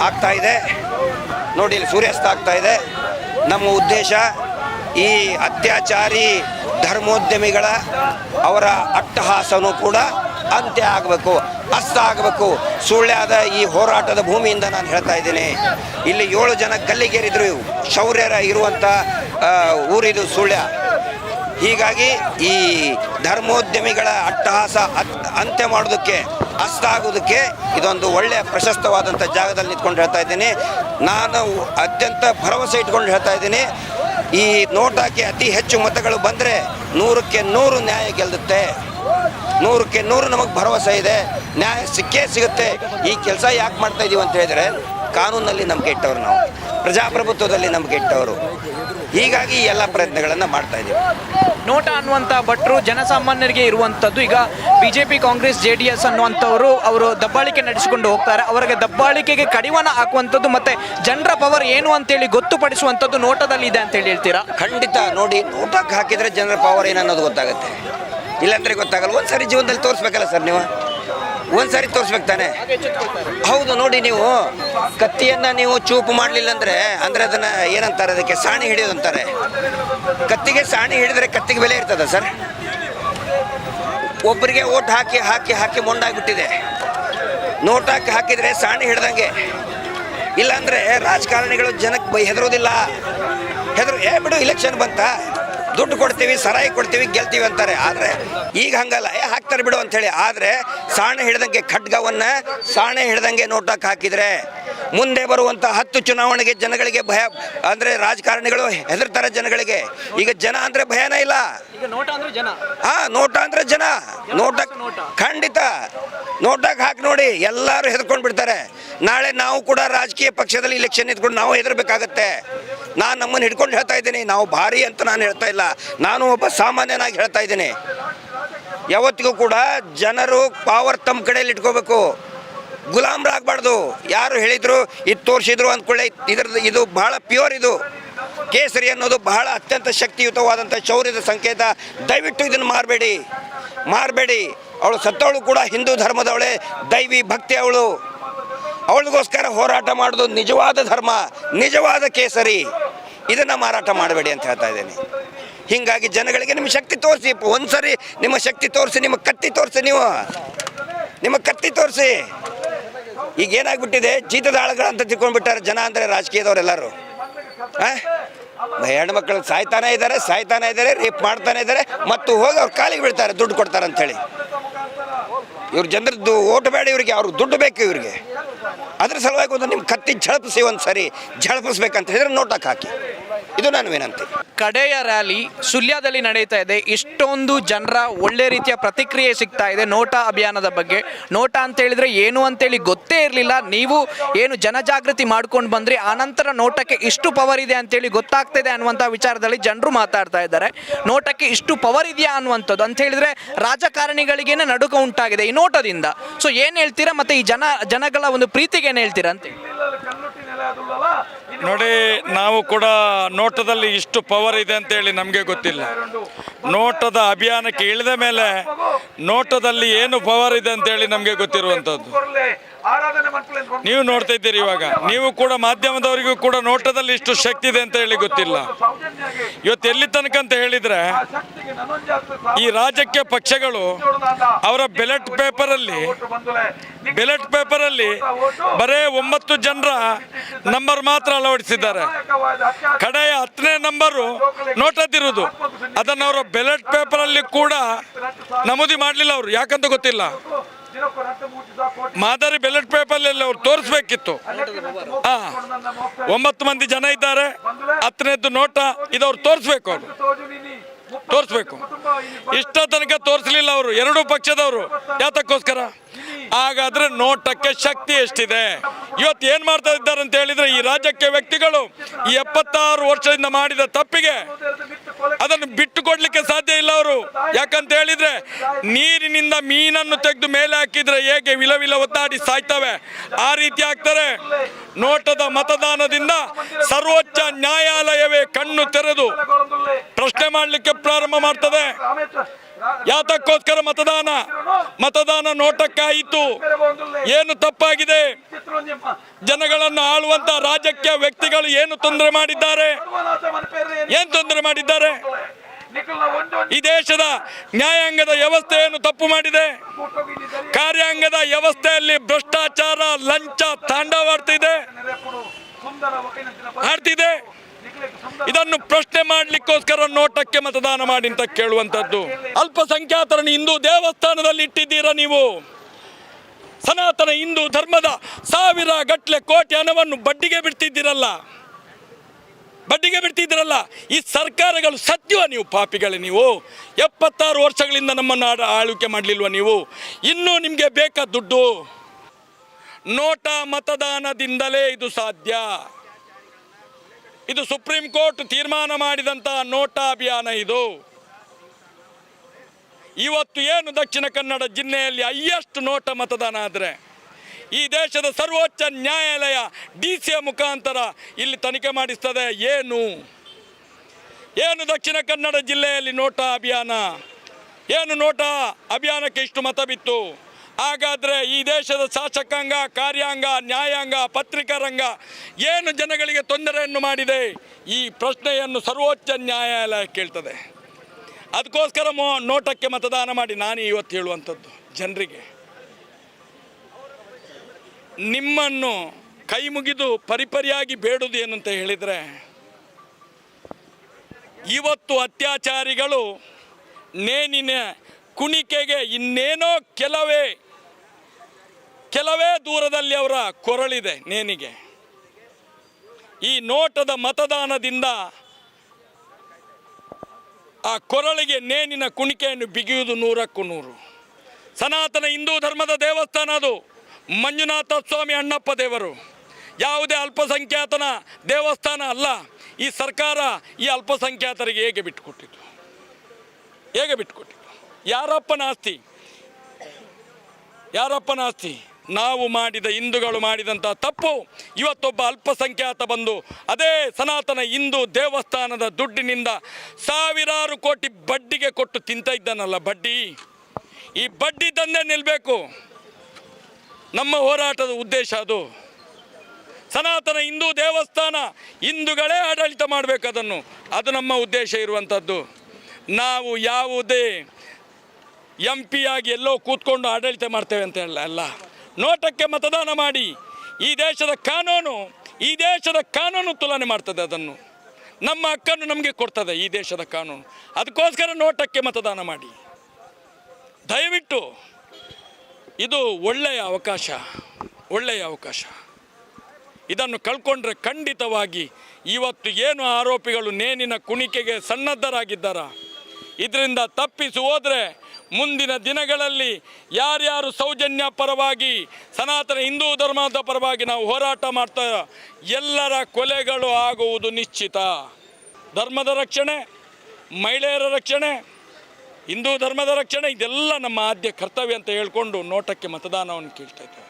ಆಗ್ತಾ ಇದೆ. ನೋಡಿ, ಇಲ್ಲಿ ಸೂರ್ಯಾಸ್ತ ಆಗ್ತಾ ಇದೆ. ನಮ್ಮ ಉದ್ದೇಶ ಈ ಅತ್ಯಾಚಾರಿ ಧರ್ಮೋದ್ಯಮಿಗಳ ಅವರ ಅಟ್ಟಹಾಸನೂ ಕೂಡ ಅಂತ್ಯ ಆಗಬೇಕು, ಅಸ್ತ ಆಗಬೇಕು. ಸುಳ್ಳ್ಯಾದ ಈ ಹೋರಾಟದ ಭೂಮಿಯಿಂದ ನಾನು ಹೇಳ್ತಾ ಇದ್ದೀನಿ. ಇಲ್ಲಿ ಏಳು ಜನ ಗಲ್ಲಿಗೇರಿದ್ರು ಶೌರ್ಯರ ಇರುವಂಥ ಊರಿದು ಸುಳ್ಯ. ಹೀಗಾಗಿ ಈ ಧರ್ಮೋದ್ಯಮಿಗಳ ಅಟ್ಟಹಾಸ ಅತ್- ಅಂತ್ಯ ಮಾಡೋದಕ್ಕೆ ಅಸ್ತ ಆಗೋದಕ್ಕೆ ಇದೊಂದು ಒಳ್ಳೆಯ ಪ್ರಶಸ್ತವಾದಂಥ ಜಾಗದಲ್ಲಿ ನಿಂತ್ಕೊಂಡು ಹೇಳ್ತಾ ಇದ್ದೀನಿ. ನಾನು ಅತ್ಯಂತ ಭರವಸೆ ಇಟ್ಕೊಂಡು ಹೇಳ್ತಾ ಇದ್ದೀನಿ. ಈ ನೋಟಾಕ್ಕೆ ಅತಿ ಹೆಚ್ಚು ಮತಗಳು ಬಂದರೆ ನೂರಕ್ಕೆ ನೂರು ನ್ಯಾಯ ಗೆಲ್ಲುತ್ತೆ. ನೂರಕ್ಕೆ ನೂರು ನಮಗೆ ಭರವಸೆ ಇದೆ. ನ್ಯಾಯ ಸಿಕ್ಕೇ ಸಿಗುತ್ತೆ. ಈ ಕೆಲಸ ಯಾಕೆ ಮಾಡ್ತಾ ಇದ್ದೀವಿ ಅಂತ ಹೇಳಿದರೆ, ಕಾನೂನಲ್ಲಿ ನಮಗೆ ಇಟ್ಟವರು ನಾವು. ಪ್ರಜಾಪ್ರಭುತ್ವದಲ್ಲಿ ನಮಗೆ ಇಟ್ಟವರು. ಹೀಗಾಗಿ ಈ ಎಲ್ಲ ಪ್ರಯತ್ನಗಳನ್ನು ಮಾಡ್ತಾ ಇದ್ದೀವಿ ನೋಟ ಅನ್ನುವಂಥ ಭಟ್ರು ಜನಸಾಮಾನ್ಯರಿಗೆ ಇರುವಂಥದ್ದು ಈಗ BJP Congress J D S ಅನ್ನುವಂಥವರು ಅವರು ದಬ್ಬಾಳಿಕೆ ನಡೆಸಿಕೊಂಡು ಹೋಗ್ತಾರೆ. ಅವರಿಗೆ ದಬ್ಬಾಳಿಕೆಗೆ ಕಡಿವಾಣ ಹಾಕುವಂಥದ್ದು ಮತ್ತೆ ಜನರ ಪವರ್ ಏನು ಅಂತೇಳಿ ಗೊತ್ತುಪಡಿಸುವಂಥದ್ದು ನೋಟದಲ್ಲಿ ಇದೆ ಅಂತೇಳಿ ಹೇಳ್ತೀರಾ? ಖಂಡಿತ ನೋಡಿ ನೋಟಕ್ಕೆ ಹಾಕಿದರೆ ಜನರ ಪವರ್ ಏನನ್ನೋದು ಅನ್ನೋದು ಗೊತ್ತಾಗುತ್ತೆ. ಇಲ್ಲಾಂದ್ರೆ ಗೊತ್ತಾಗಲ್ಲ. ಒಂದು ಸರಿ ಜೀವನದಲ್ಲಿ ತೋರಿಸ್ಬೇಕಲ್ಲ ಸರ್ ನೀವು? ಒಂದು ಸಾರಿ ತೋರಿಸ್ಬೇಕು ತಾನೆ. ಹೌದು, ನೋಡಿ ನೀವು, ಕತ್ತಿಯನ್ನ ನೀವು ಚೂಪು ಮಾಡಲಿಲ್ಲ ಅಂದ್ರೆ ಅಂದ್ರೆ ಅದನ್ನ ಏನಂತಾರೆ, ಅದಕ್ಕೆ ಸಾಣಿ ಹಿಡಿಯೋದು ಅಂತಾರೆ. ಕತ್ತಿಗೆ ಸಾಣಿ ಹಿಡಿದ್ರೆ ಕತ್ತಿಗೆ ಬೆಲೆ ಇರ್ತದ ಸರ್? ಒಬ್ಬರಿಗೆ ಓಟ್ ಹಾಕಿ ಹಾಕಿ ಹಾಕಿ ಮೊಂಡಾಗ್ಬಿಟ್ಟಿದೆ. ನೋಟ್ ಹಾಕಿ ಹಾಕಿದ್ರೆ ಸಾಣಿ ಹಿಡ್ದಂಗೆ. ಇಲ್ಲಾಂದರೆ ರಾಜಕಾರಣಿಗಳು ಜನಕ್ಕೆ ಹೆದರೋದಿಲ್ಲ. ಹೆದರು, ಏ ಬಿಡು ಇಲೆಕ್ಷನ್ ಬಂತ? ದುಡ್ಡು ಕೊಡ್ತೀವಿ ಸರಾಯಿ ಕೊಡ್ತೀವಿ ಗೆಲ್ತೀವಿ ಅಂತಾರೆ. ಆದರೆ ಈಗ ಹಂಗಲ್ಲ. ಏ ಹಾಕ್ತಾರೆ ಬಿಡು ಅಂಥೇಳಿ ಆದರೆ ಸಾಣೆ ಹಿಡ್ದಂಗೆ ಖಡ್ಗವನ್ನ ಸಾಣೆ ಹಿಡ್ದಂಗೆ ನೋಟಕ್ಕೆ ಹಾಕಿದ್ರೆ ಮುಂದೆ ಬರುವಂಥ ಹತ್ತು ಚುನಾವಣೆಗೆ ಜನಗಳಿಗೆ ಭಯ ಅಂದರೆ ರಾಜಕಾರಣಿಗಳು ಹೆದರ್ತಾರೆ ಜನಗಳಿಗೆ. ಈಗ ಜನ ಅಂದರೆ ಭಯನೇ ಇಲ್ಲ. ಈಗ ನೋಟ ಅಂದ್ರೆ ಜನ. ಹಾ ನೋಟ ಅಂದ್ರೆ ಜನ. ನೋಟ ಖಂಡಿತ. ನೋಟಕ್ಕೆ ಹಾಕಿ ನೋಡಿ ಎಲ್ಲರೂ ಹೆದರ್ಕೊಂಡು ಬಿಡ್ತಾರೆ ನಾಳೆ ನಾವು ಕೂಡ ರಾಜಕೀಯ ಪಕ್ಷದಲ್ಲಿ ಇಲೆಕ್ಷನ್ ಇದ್ಕೊಂಡು ನಾವು ಹೆದರ್ಬೇಕಾಗತ್ತೆ. ನಾನು ನಮ್ಮನ್ನು ಹಿಡ್ಕೊಂಡು ಹೇಳ್ತಾ ಇದ್ದೀನಿ. ನಾವು ಭಾರಿ ಅಂತ ನಾನು ಹೇಳ್ತಾ ಇಲ್ಲ. ನಾನು ಒಬ್ಬ ಸಾಮಾನ್ಯನಾಗಿ ಹೇಳ್ತಾ ಇದ್ದೀನಿ. ಯಾವತ್ತಿಗೂ ಕೂಡ ಜನರು ಪವರ್ ತಮ್ಮ ಕಡೆಯಲ್ಲಿ ಇಟ್ಕೋಬೇಕು. ಗುಲಾಮ್ರಾಗಬಾರ್ದು. ಯಾರು ಹೇಳಿದ್ರು, ಇದು ತೋರಿಸಿದ್ರು ಅಂದ್ಕೊಳ್ಳೆ ಇದ್ರದ್ದು ಇದು ಬಹಳ ಪ್ಯೂರ್ ಇದು. ಕೇಸರಿ ಅನ್ನೋದು ಬಹಳ ಅತ್ಯಂತ ಶಕ್ತಿಯುತವಾದಂಥ ಶೌರ್ಯದ ಸಂಕೇತ. ದಯವಿಟ್ಟು ಇದನ್ನು ಮಾರಬೇಡಿ. ಮಾರಬೇಡಿ. ಅವಳು ಸತ್ತವಳು ಕೂಡ ಹಿಂದೂ ಧರ್ಮದವಳೆ. ದೈವಿ ಭಕ್ತಿ ಅವಳು. ಅವಳಿಗೋಸ್ಕರ ಹೋರಾಟ ಮಾಡೋದು ನಿಜವಾದ ಧರ್ಮ, ನಿಜವಾದ ಕೇಸರಿ. ಇದನ್ನು ಮಾರಾಟ ಮಾಡಬೇಡಿ ಅಂತ ಹೇಳ್ತಾ ಇದ್ದೀನಿ. ಹೀಗಾಗಿ ಜನಗಳಿಗೆ ನಿಮ್ಮ ಶಕ್ತಿ ತೋರಿಸಿ, ಒಂದ್ಸರಿ ನಿಮ್ಮ ಶಕ್ತಿ ತೋರಿಸಿ, ನಿಮ್ಮ ಕತ್ತಿ ತೋರಿಸಿ ನೀವು. ನಿಮ್ಮ ಕತ್ತಿ ತೋರಿಸಿ. ಈಗ ಏನಾಗ್ಬಿಟ್ಟಿದೆ? ಜೀತದ ಅಂತ ತಿಳ್ಕೊಂಡ್ಬಿಟ್ಟಾರೆ ಜನ ಅಂದರೆ ರಾಜಕೀಯದವರೆಲ್ಲರೂ. ಹೆಣ್ಣು ಹೆಣ್ಮಕ್ಳು ಸಾಯ್ತಾನೆ ಇದ್ದಾರೆ ಸಾಯ್ತಾನೆ ಇದ್ದಾರೆ, ರೇಪ್ ಮಾಡ್ತಾನೆ ಇದ್ದಾರೆ, ಮತ್ತು ಹೋಗಿ ಅವ್ರ ಕಾಲಿಗೆ ಬೀಳ್ತಾರೆ, ದುಡ್ಡು ಕೊಡ್ತಾರೆ ಅಂತೇಳಿ ಇವ್ರ ಜನರದ್ದು ಓಟ್ ಬೇಡ ಇವ್ರಿಗೆ, ಅವ್ರಿಗೆ ದುಡ್ಡು ಬೇಕು ಇವ್ರಿಗೆ. ಅದ್ರ ಸಲುವಾಗಿ ಒಂದು ನಿಮ್ಮ ಕತ್ತಿ ಝಳಪಿಸಿ ಒಂದು ಸರಿ ಝಳಪಿಸ್ಬೇಕಂತ ಹೇಳಿದ್ರೆ ನೋಟಕ್ಕೆ ಹಾಕಿ. ಇದು ನಾನು ವಿನಂತಿ. ಕಡೆಯ ರ್ಯಾಲಿ ಸುಳ್ಯದಲ್ಲಿ ನಡೀತಾ ಇದೆ. ಇಷ್ಟೊಂದು ಜನರ ಒಳ್ಳೆ ರೀತಿಯ ಪ್ರತಿಕ್ರಿಯೆ ಸಿಗ್ತಾ ಇದೆ ನೋಟಾ ಅಭಿಯಾನದ ಬಗ್ಗೆ. ನೋಟಾ ಅಂತ ಹೇಳಿದ್ರೆ ಏನು ಅಂತೇಳಿ ಗೊತ್ತೇ ಇರಲಿಲ್ಲ. ನೀವು ಏನು ಜನಜಾಗೃತಿ ಮಾಡ್ಕೊಂಡು ಬಂದ್ರಿ ಆನಂತರ ನೋಟಕ್ಕೆ ಇಷ್ಟು ಪವರ್ ಇದೆ ಅಂತೇಳಿ ಗೊತ್ತಾಗ್ತಿದೆ ಅನ್ನುವಂಥ ವಿಚಾರದಲ್ಲಿ ಜನರು ಮಾತಾಡ್ತಾ ಇದ್ದಾರೆ. ನೋಟಕ್ಕೆ ಇಷ್ಟು ಪವರ್ ಇದೆಯಾ ಅನ್ನುವಂಥದ್ದು. ಅಂತ ಹೇಳಿದ್ರೆ ರಾಜಕಾರಣಿಗಳಿಗೇನೆ ನಡುಕ ಉಂಟಾಗಿದೆ ಈ ನೋಟದಿಂದ. ಸೊ ಏನು ಹೇಳ್ತೀರಾ ಮತ್ತೆ ಈ ಜನ ಜನಗಳ ಒಂದು ಪ್ರೀತಿಗೆ ಏನು ಹೇಳ್ತೀರಾ ಅಂತ ನೋಡಿ, ನಾವು ಕೂಡ ನೋಟದಲ್ಲಿ ಇಷ್ಟು ಪವರ್ ಇದೆ ಅಂತೇಳಿ ನಮಗೆ ಗೊತ್ತಿಲ್ಲ. ನೋಟದ ಅಭಿಯಾನಕ್ಕೆ ಇಳಿದ ಮೇಲೆ ನೋಟದಲ್ಲಿ ಏನು ಪವರ್ ಇದೆ ಅಂತೇಳಿ ನಮಗೆ ಗೊತ್ತಿರುವಂಥದ್ದು. ನೀವು ನೋಡ್ತಾ ಇದ್ದೀರಿ ಇವಾಗ. ನೀವು ಕೂಡ ಮಾಧ್ಯಮದವರಿಗೂ ಕೂಡ ನೋಟದಲ್ಲಿ ಇಷ್ಟು ಶಕ್ತಿ ಇದೆ ಅಂತ ಹೇಳಿ ಗೊತ್ತಿಲ್ಲ. ಇವತ್ತು ಎಲ್ಲಿ ತನಕ ಅಂತ ಹೇಳಿದ್ರೆ ಈ ರಾಜಕೀಯ ಪಕ್ಷಗಳು ಅವರ ಬೆಲೆಟ್ ಪೇಪರ್ ಅಲ್ಲಿ ಬೆಲೆಟ್ ಪೇಪರ್ ಅಲ್ಲಿ ಬರೇ ಒಂಬತ್ತು ಜನರ ನಂಬರ್ ಮಾತ್ರ ಅಳವಡಿಸಿದ್ದಾರೆ. ಕಡೆಯ ಹತ್ತನೇ ನಂಬರು ನೋಟದಿರುವುದು ಅದನ್ನು ಅವರ ಬೆಲೆಟ್ ಪೇಪರ್ ಅಲ್ಲಿ ಕೂಡ ನಮೂದಿ ಮಾಡಲಿಲ್ಲ ಅವರು. ಯಾಕಂತ ಗೊತ್ತಿಲ್ಲ. ಮಾದರಿ ಬೆಲೆಟ್ ಪೇಪರ್ ಅವ್ರು ತೋರಿಸ್ಬೇಕಿತ್ತು. ಹಾ, ಒಂಬತ್ತು ಮಂದಿ ಜನ ಇದ್ದಾರೆ. ಹತ್ತನೇದ್ದು ನೋಟ, ಇದು ಅವ್ರು ತೋರಿಸ್ಬೇಕು ಅವರು. ತೋರಿಸ್ಬೇಕು. ಇಷ್ಟ ತನಕ ತೋರಿಸ್ಲಿಲ್ಲ ಅವರು, ಎರಡೂ ಪಕ್ಷದವರು. ಯಾತಕ್ಕೋಸ್ಕರ? ಹಾಗಾದ್ರೆ ನೋಟಕ್ಕೆ ಶಕ್ತಿ ಎಷ್ಟಿದೆ? ಇವತ್ತು ಏನ್ ಮಾಡ್ತಾ ಇದ್ದಾರೆ ಅಂತ ಹೇಳಿದ್ರೆ ಈ ರಾಜ್ಯಕ್ಕೆ ವ್ಯಕ್ತಿಗಳು ಈ ಎಪ್ಪತ್ತಾರು ವರ್ಷದಿಂದ ಮಾಡಿದ ತಪ್ಪಿಗೆ ಅದನ್ನು ಬಿಟ್ಟು ಕೊಡ್ಲಿಕ್ಕೆ ಸಾಧ್ಯ ಇಲ್ಲ ಅವರು. ಯಾಕಂತ ಹೇಳಿದ್ರೆ ನೀರಿನಿಂದ ಮೀನನ್ನು ತೆಗೆದು ಮೇಲೆ ಹಾಕಿದ್ರೆ ಹೇಗೆ ವಿಲವಿಲ ವಿಲ ಒತ್ತಾಡಿ ಸಾಯ್ತವೆ? ಆ ರೀತಿ ಆಗ್ತಾರೆ. ನೋಟದ ಮತದಾನದಿಂದ ಸರ್ವೋಚ್ಚ ನ್ಯಾಯಾಲಯವೇ ಕಣ್ಣು ತೆರೆದು ಪ್ರಶ್ನೆ ಮಾಡಲಿಕ್ಕೆ ಪ್ರಾರಂಭ ಮಾಡ್ತದೆ. ಯಾತಕ್ಕೋಸ್ಕರ ಮತದಾನ ಮತದಾನ ನೋಟಕ್ಕಾಯಿತು. ಏನು ತಪ್ಪಾಗಿದೆ? ಜನಗಳನ್ನು ಆಳುವಂತ ರಾಜಕೀಯ ವ್ಯಕ್ತಿಗಳು ಏನು ತೊಂದರೆ ಮಾಡಿದ್ದಾರೆ? ಏನ್ ತೊಂದರೆ ಮಾಡಿದ್ದಾರೆ? ಈ ದೇಶದ ನ್ಯಾಯಾಂಗದ ವ್ಯವಸ್ಥೆಯನ್ನು ತಪ್ಪು ಮಾಡಿದೆ? ಕಾರ್ಯಾಂಗದ ವ್ಯವಸ್ಥೆಯಲ್ಲಿ ಭ್ರಷ್ಟಾಚಾರ, ಲಂಚ, ತಾಂಡವಾಡ್ತಿದೆ. ಆಡ್ತಿದೆ. ಇದನ್ನು ಪ್ರಶ್ನೆ ಮಾಡಲಿಕ್ಕೋಸ್ಕರ ನೋಟಕ್ಕೆ ಮತದಾನ ಮಾಡಿ ಅಂತ ಕೇಳುವಂತದ್ದು ಅಲ್ಪಸಂಖ್ಯಾತರನ್ನು ಹಿಂದೂ ದೇವಸ್ಥಾನದಲ್ಲಿ ಇಟ್ಟಿದ್ದೀರಾ ನೀವು? ಸನಾತನ ಹಿಂದೂ ಧರ್ಮದ ಸಾವಿರ ಗಟ್ಟಲೆ ಕೋಟಿ ಹಣವನ್ನು ಬಡ್ಡಿಗೆ ಬಿಡ್ತಿದ್ದೀರಲ್ಲ? ಬಡ್ಡಿಗೆ ಬಿಡ್ತಿದ್ದೀರಲ್ಲ? ಈ ಸರ್ಕಾರಗಳು ಸತ್ಯವ ನೀವು ಪಾಪಿಗಳೇ ನೀವು? ಎಪ್ಪತ್ತಾರು ವರ್ಷಗಳಿಂದ ನಮ್ಮನ್ನು ಆಳ್ವಿಕೆ ಮಾಡಲಿಲ್ವ ನೀವು? ಇನ್ನೂ ನಿಮಗೆ ಬೇಕಾ ದುಡ್ಡು? ನೋಟ ಮತದಾನದಿಂದಲೇ ಇದು ಸಾಧ್ಯ. ಇದು ಸುಪ್ರೀಂ ಕೋರ್ಟ್ ತೀರ್ಮಾನ ಮಾಡಿದಂತಹ ನೋಟಾ ಅಭಿಯಾನ ಇದು. ಇವತ್ತು ಏನು ದಕ್ಷಿಣ ಕನ್ನಡ ಜಿಲ್ಲೆಯಲ್ಲಿ ಹೈಯೆಸ್ಟ್ ನೋಟ ಮತದಾನ ಆದರೆ, ಈ ದೇಶದ ಸರ್ವೋಚ್ಚ ನ್ಯಾಯಾಲಯ ಡಿ ಸಿ ಮುಖಾಂತರ ಇಲ್ಲಿ ತನಿಖೆ ಮಾಡಿಸ್ತದೆ. ಏನು? ಏನು ದಕ್ಷಿಣ ಕನ್ನಡ ಜಿಲ್ಲೆಯಲ್ಲಿ ನೋಟಾ ಅಭಿಯಾನ? ಏನು ನೋಟಾ ಅಭಿಯಾನಕ್ಕೆ ಇಷ್ಟು ಮತ ಬಿತ್ತು? ಹಾಗಾದರೆ ಈ ದೇಶದ ಶಾಸಕಾಂಗ, ಕಾರ್ಯಾಂಗ, ನ್ಯಾಯಾಂಗ ಪತ್ರಿಕಾ ರಂಗ ಏನು ಜನಗಳಿಗೆ ತೊಂದರೆಯನ್ನು ಮಾಡಿದೆ? ಈ ಪ್ರಶ್ನೆಯನ್ನು ಸರ್ವೋಚ್ಚ ನ್ಯಾಯಾಲಯ ಕೇಳ್ತದೆ. ಅದಕ್ಕೋಸ್ಕರ ಮೋ, ನೋಟಕ್ಕೆ ಮತದಾನ ಮಾಡಿ ನಾನು ಇವತ್ತು ಹೇಳುವಂಥದ್ದು ಜನರಿಗೆ. ನಿಮ್ಮನ್ನು ಕೈ ಮುಗಿದು ಪರಿಪರಿಯಾಗಿ ಬೇಡುವುದು ಏನಂತ ಹೇಳಿದರೆ, ಇವತ್ತು ಅತ್ಯಾಚಾರಿಗಳು ನೇನಿನ ಕುಣಿಕೆಗೆ ಇನ್ನೇನೋ ಕೆಲವೇ ಕೆಲವೇ ದೂರದಲ್ಲಿ ಅವರ ಕೊರಳಿದೆ ನೇನಿಗೆ ಈ ನೋಟದ ಮತದಾನದಿಂದ ಆ ಕೊರಳಿಗೆ ನೇನಿನ ಕುಣಿಕೆಯನ್ನು ಬಿಗಿಯುವುದು ನೂರಕ್ಕೂ ನೂರು. ಸನಾತನ ಹಿಂದೂ ಧರ್ಮದ ದೇವಸ್ಥಾನ ಅದು ಮಂಜುನಾಥ ಸ್ವಾಮಿ ಅಣ್ಣಪ್ಪ ದೇವರು. ಯಾವುದೇ ಅಲ್ಪಸಂಖ್ಯಾತನ ದೇವಸ್ಥಾನ ಅಲ್ಲ, ಈ ಸರ್ಕಾರ ಈ ಅಲ್ಪಸಂಖ್ಯಾತರಿಗೆ ಹೇಗೆ ಬಿಟ್ಟುಕೊಟ್ಟಿತು? ಹೇಗೆ ಬಿಟ್ಟುಕೊಟ್ಟಿತು? ಯಾರಪ್ಪನ ಆಸ್ತಿ? ಯಾರಪ್ಪನ ಆಸ್ತಿ? ನಾವು ಮಾಡಿದ ಹಿಂದೂಗಳು ಮಾಡಿದಂಥ ತಪ್ಪು ಇವತ್ತೊಬ್ಬ ಅಲ್ಪಸಂಖ್ಯಾತ ಬಂದು ಅದೇ ಸನಾತನ ಹಿಂದೂ ದೇವಸ್ಥಾನದ ದುಡ್ಡಿನಿಂದ ಸಾವಿರಾರು ಕೋಟಿ ಬಡ್ಡಿಗೆ ಕೊಟ್ಟು ತಿಂತ ಇದ್ದಾನಲ್ಲ ಬಡ್ಡಿ? ಈ ಬಡ್ಡಿ ದಂಧೆ ನಿಲ್ಲಬೇಕು ನಮ್ಮ ಹೋರಾಟದ ಉದ್ದೇಶ ಅದು. ಸನಾತನ ಹಿಂದೂ ದೇವಸ್ಥಾನ ಹಿಂದೂಗಳೇ ಆಡಳಿತ ಮಾಡಬೇಕು ಅದನ್ನು. ಅದು ನಮ್ಮ ಉದ್ದೇಶ ಇರುವಂಥದ್ದು ನಾವು ಯಾವುದೇ ಎಂ ಪಿ ಆಗಿ ಎಲ್ಲೋ ಕೂತ್ಕೊಂಡು ಆಡಳಿತ ಮಾಡ್ತೇವೆ ಅಂತ ಹೇಳಲ್ಲ ಅಲ್ಲ. ನೋಟಕ್ಕೆ ಮತದಾನ ಮಾಡಿ, ಈ ದೇಶದ ಕಾನೂನು, ಈ ದೇಶದ ಕಾನೂನು ತುಲನೆ ಮಾಡ್ತದೆ ಅದನ್ನು. ನಮ್ಮ ಹಕ್ಕನ್ನು ನಮಗೆ ಕೊಡ್ತದೆ ಈ ದೇಶದ ಕಾನೂನು. ಅದಕ್ಕೋಸ್ಕರ ನೋಟಕ್ಕೆ ಮತದಾನ ಮಾಡಿ. ದಯವಿಟ್ಟು, ಇದು ಒಳ್ಳೆಯ ಅವಕಾಶ ಒಳ್ಳೆಯ ಅವಕಾಶ. ಇದನ್ನು ಕಳ್ಕೊಂಡ್ರೆ ಖಂಡಿತವಾಗಿ ಇವತ್ತು ಏನು ಆರೋಪಿಗಳು ನೇನಿನ ಕುಣಿಕೆಗೆ ಸನ್ನದ್ಧರಾಗಿದ್ದಾರ? ಇದರಿಂದ ತಪ್ಪಿಸಿ ಹೋದರೆ ಮುಂದಿನ ದಿನಗಳಲ್ಲಿ ಯಾರ್ಯಾರು ಸೌಜನ್ಯ ಪರವಾಗಿ ಸನಾತನ ಹಿಂದೂ ಧರ್ಮದ ಪರವಾಗಿ ನಾವು ಹೋರಾಟ ಮಾಡ್ತಾ ಎಲ್ಲರ ಕೊಲೆಗಳು ಆಗುವುದು ನಿಶ್ಚಿತ. ಧರ್ಮದ ರಕ್ಷಣೆ, ಮಹಿಳೆಯರ ರಕ್ಷಣೆ, ಹಿಂದೂ ಧರ್ಮದ ರಕ್ಷಣೆ, ಇದೆಲ್ಲ ನಮ್ಮ ಆದ್ಯ ಕರ್ತವ್ಯ ಅಂತ ಹೇಳ್ಕೊಂಡು ನೋಟಕ್ಕೆ ಮತದಾನವನ್ನು ಕೇಳ್ತಾ ಇದ್ದೇವೆ.